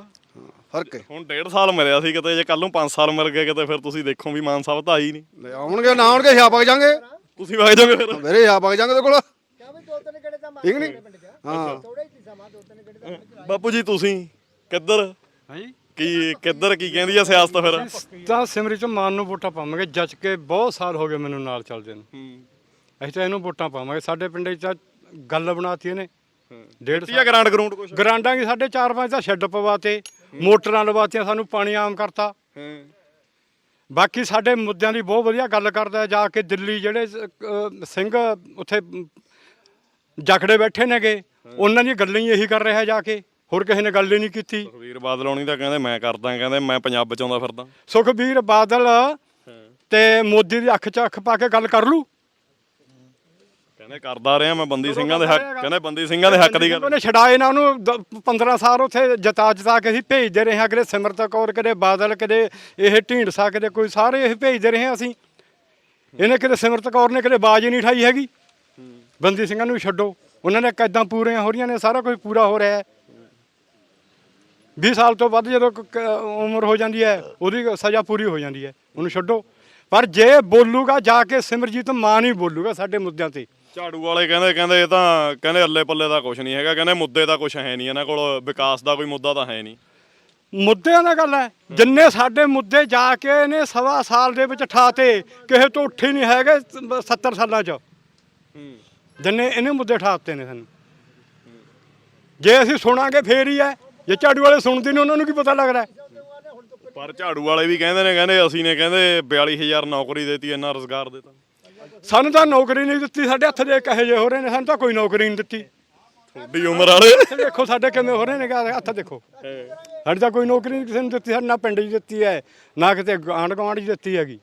ਫ਼ਰਕ ਹੈ। ਹੁਣ ਡੇਢ ਸਾਲ ਮਿਲਿਆ ਸੀ ਕਿਤੇ ਜੇ ਕੱਲ ਨੂੰ 5 ਸਾਲ ਮਿਲ ਗਏ ਕਿਤੇ ਫਿਰ ਤੁਸੀਂ ਦੇਖੋ ਵੀ ਮਾਨ ਸਾਹਿਬ ਤਾਂ ਆਈ ਨਹੀਂ। ਲੈ ਆਉਣਗੇ ਨਾ ਆਉਣਗੇ ਛਾਪ ਵਗ ਜਾਾਂਗੇ। ਤੁਸੀਂ ਵਗ ਜਾਓਗੇ ਫਿਰ? ਮੇਰੇ ਛਾਪ ਵਗ ਜਾਾਂਗੇ ਉਹਦੇ ਕੋਲ। ਕਿਆ ਵੀ ਦੋ ਤਿੰਨ ਗੇੜੇ ਤਾਂ ਠੀਕ ਨਹੀਂ? ਹਾਂ। ਥੋੜਾ ਹੀ ਸੀ ਸਮਾਂ ਦੋ ਤਿੰਨ ਗੇੜੇ ਤਾਂ ਬਾਪੂ ਜੀ ਤੁਸੀਂ ਕਿੱਧਰ? ਹਾਂਜੀ। ਕੀ ਕਿੱਧਰ ਕੀ ਕਹਿੰਦੀ ਆ ਸਿਆਸਤ ਫਿਰ? ਤਾਂ ਸਿਮਰੀ ਚ ਮਾਨ ਨੂੰ ਵੋਟਾਂ ਪਾਵਾਂਗੇ ਜੱਜ ਕੇ ਬਹੁਤ ਸਾਲ ਹੋ ਗਏ ਮੈਨੂੰ ਨਾਲ ਚੱਲਦੇ ਨੂੰ। ਅਸੀਂ ਤਾਂ ਇਹਨੂੰ ਵੋਟਾਂ ਪਾਵਾਂਗੇ। ਸਾਡੇ ਪਿੰਡ 'ਚ ਤਾਂ ਗੱਲ ਬਣਾਤੀ ਇਹਨੇ। ਡੇਢ ਆ ਗ੍ਰਾਂਡ ਗਰਾਊਂਡ ਕੁਛ? ਗਰਾਂਡਾਂ ਕੀ ਸਾਡੇ 4-5 ਤਾਂ ਸ਼ੈੱਡ ਪਵਾਤੇ ਮੋਟਰਾਂ ਲਵਾਤੀਆਂ ਸਾਨੂੰ ਪਾਣੀ ਆਮ ਕਰਤਾ। ਬਾਕੀ ਸਾਡੇ ਮੁੱਦਿਆਂ ਦੀ ਬਹੁਤ ਵਧੀਆ ਗੱਲ ਕਰਦਾ ਹੈ। ਜਾ ਕੇ ਦਿੱਲੀ ਜਿਹੜੇ ਅਹ, ਸਿੰਘ ਉੱਥੇ ਅਮ, ਜਖੜੇ ਬੈਠੇ ਨੇਗੇ ਉਹਨਾਂ ਦੀਆਂ ਗੱਲਾਂ ਹੀ ਇਹੀ ਕਰ ਰਿਹਾ ਜਾ ਕੇ ਹੋਰ ਕਿਸੇ ਨੇ ਗੱਲ ਹੀ ਨਹੀਂ ਕੀਤੀ। ਸੁਖਵੀਰ ਬਾਦਲ ਹੋਣੀ ਤਾਂ ਕਹਿੰਦੇ ਮੈਂ ਕਰਦਾ ਕਹਿੰਦੇ ਮੈਂ ਪੰਜਾਬ ਬਚਾਉਂਦਾ ਫਿਰਦਾ। ਸੁਖਬੀਰ ਬਾਦਲ ਤੇ ਮੋਦੀ ਦੀ ਅੱਖ 'ਚ ਅੱਖ ਪਾ ਕੇ ਗੱਲ ਕਰ ਲੂ ਕਹਿੰਦੇ ਕਰਦਾ ਰਿਹਾ ਮੈਂ ਬੰਦੀ ਸਿੰਘਾਂ ਦੇ ਹੱਕ ਕਹਿੰਦੇ ਬੰਦੀ ਸਿੰਘਾਂ ਦੇ ਹੱਕ ਦੀ ਗੱਲ। ਉਹਨੇ ਛਡਾਏ ਨਾ ਉਹਨੂੰ ਦ- 15 ਸਾਲ ਉੱਥੇ ਜਤਾ ਜਤਾ ਕੇ ਅਸੀਂ ਭੇਜਦੇ ਰਹੇ ਹਾਂ। ਕਿਤੇ ਸਿਮਰਤ ਕੌਰ ਕਿਤੇ ਬਾਦਲ ਕਿਤੇ ਇਹ ਢੀਂਡਸਾ ਕਿਤੇ ਕੋਈ ਸਾਰੇ ਇਹ ਭੇਜਦੇ ਰਹੇ ਹਾਂ ਅਸੀਂ। ਇਹਨੇ ਕਿਤੇ ਸਿਮਰਤ ਕੌਰ ਨੇ ਕਿਤੇ ਬਾਜ ਹੀ ਨਹੀਂ ਠਾਈ ਹੈਗੀ। ਬੰਦੀ ਸਿੰਘਾਂ ਨੂੰ ਛੱਡੋ। ਉਹਨਾਂ ਨੇ ਕੈਦਾਂ ਪੂਰੀਆਂ ਹੋ ਰਹੀਆਂ ਨੇ ਸਾਰਾ ਕੁਝ ਪੂਰਾ ਹੋ ਰਿਹਾ ਹੈ। 20 ਸਾਲ ਤੋਂ ਵੱਧ ਜਦੋਂ ਕ- ਕ- ਉਮਰ ਹੋ ਜਾਂਦੀ ਹੈ ਉਹਦੀ ਸਜ਼ਾ ਪੂਰੀ ਹੋ ਜਾਂਦੀ ਹੈ। ਉਹਨੂੰ ਛੱਡੋ। ਪਰ ਜੇ ਬੋਲੂਗਾ ਜਾ ਕੇ ਸਿਮਰਜੀਤ ਮਾਨ ਹੀ ਬੋਲੂਗਾ ਸਾਡੇ ਮੁੱਦਿਆਂ ਤੇ। ਝਾੜੂ ਵਾਲੇ ਕਹਿੰਦੇ ਕਹਿੰਦੇ ਇਹ ਤਾਂ ਕਹਿੰਦੇ ਅੱਲੇ ਪੱਲੇ ਦਾ ਕੁਝ ਨਹੀਂ ਹੈਗਾ। ਕਹਿੰਦੇ ਮੁੱਦੇ ਦਾ ਕੁਝ ਹੈ ਨਹੀਂ। ਇਹਨਾਂ ਕੋਲ ਵਿਕਾਸ ਦਾ ਕੋਈ ਮੁੱਦਾ ਤਾਂ ਹੈ ਨਹੀਂ। ਮੁੱਦਿਆਂ ਦਾ ਗੱਲ ਹੈ। ਜਿੰਨੇ ਸਾਡੇ ਮੁੱਦੇ ਜਾ ਕੇ ਇਹਨੇ ਸਵਾ ਸਾਲ ਦੇ ਵਿੱਚ ਠਾਤੇ ਕਿਸੇ ਤੋਂ ਉੱਠੇ ਨਹੀਂ ਹੈਗੇ 70 ਸਾਲਾਂ ਚ। ਜਿੰਨੇ ਇਹਨੇ ਮੁੱਦੇ ਠਾਤੇ ਨੇ ਸਾਨੂੰ। ਜੇ ਅਸੀਂ ਸੁਣਾਂਗੇ ਫੇਰ ਹੀ ਹੈ। ਜੇ ਝਾੜੂ ਵਾਲੇ ਸੁਣਦੇ ਨੇ ਉਹਨਾਂ ਨੂੰ ਕੀ ਪਤਾ ਲੱਗਦਾ? ਪਰ ਝਾੜੂ ਵਾਲੇ ਵੀ ਕਹਿੰਦੇ ਨੇ ਕਹਿੰਦੇ ਅਸੀਂ ਨੇ ਕਹਿੰਦੇ 42000 ਨੌਕਰੀ ਦੇਤੀ ਇੰਨਾ ਰੋਜ਼ਗਾਰ ਦਿੱਤਾ ਸਾਨੂੰ ਤਾਂ ਨੌਕਰੀ ਨਹੀਂ ਦਿੱਤੀ ਸਾਡੇ ਹੱਥ ਦੇ ਕਹੇ ਜੇ ਹੋ ਰਹੇ ਨੇ ਸਾਨੂੰ ਤਾਂ ਕੋਈ ਨੌਕਰੀ ਨਹੀਂ ਦਿੱਤੀ। ਤੁਹਾਡੀ ਉਮਰ ਵਾਲੇ। ਦੇਖੋ ਸਾਡੇ ਕਿਵੇਂ ਹੋ ਰਹੇ ਨੇ ਗਾ- ਹੱਥ ਦੇਖੋ। ਸਾਡੀ ਤਾਂ ਕੋਈ ਨੌਕਰੀ ਨਹੀਂ ਕਿਸੇ ਨੂੰ ਦਿੱਤੀ ਸਾਡੇ ਨਾ ਪਿੰਡ 'ਚ ਦਿੱਤੀ ਹੈ ਨਾ ਕਿਤੇ ਆਂਢ ਗੁਆਂਢ 'ਚ ਦਿੱਤੀ ਹੈਗੀ।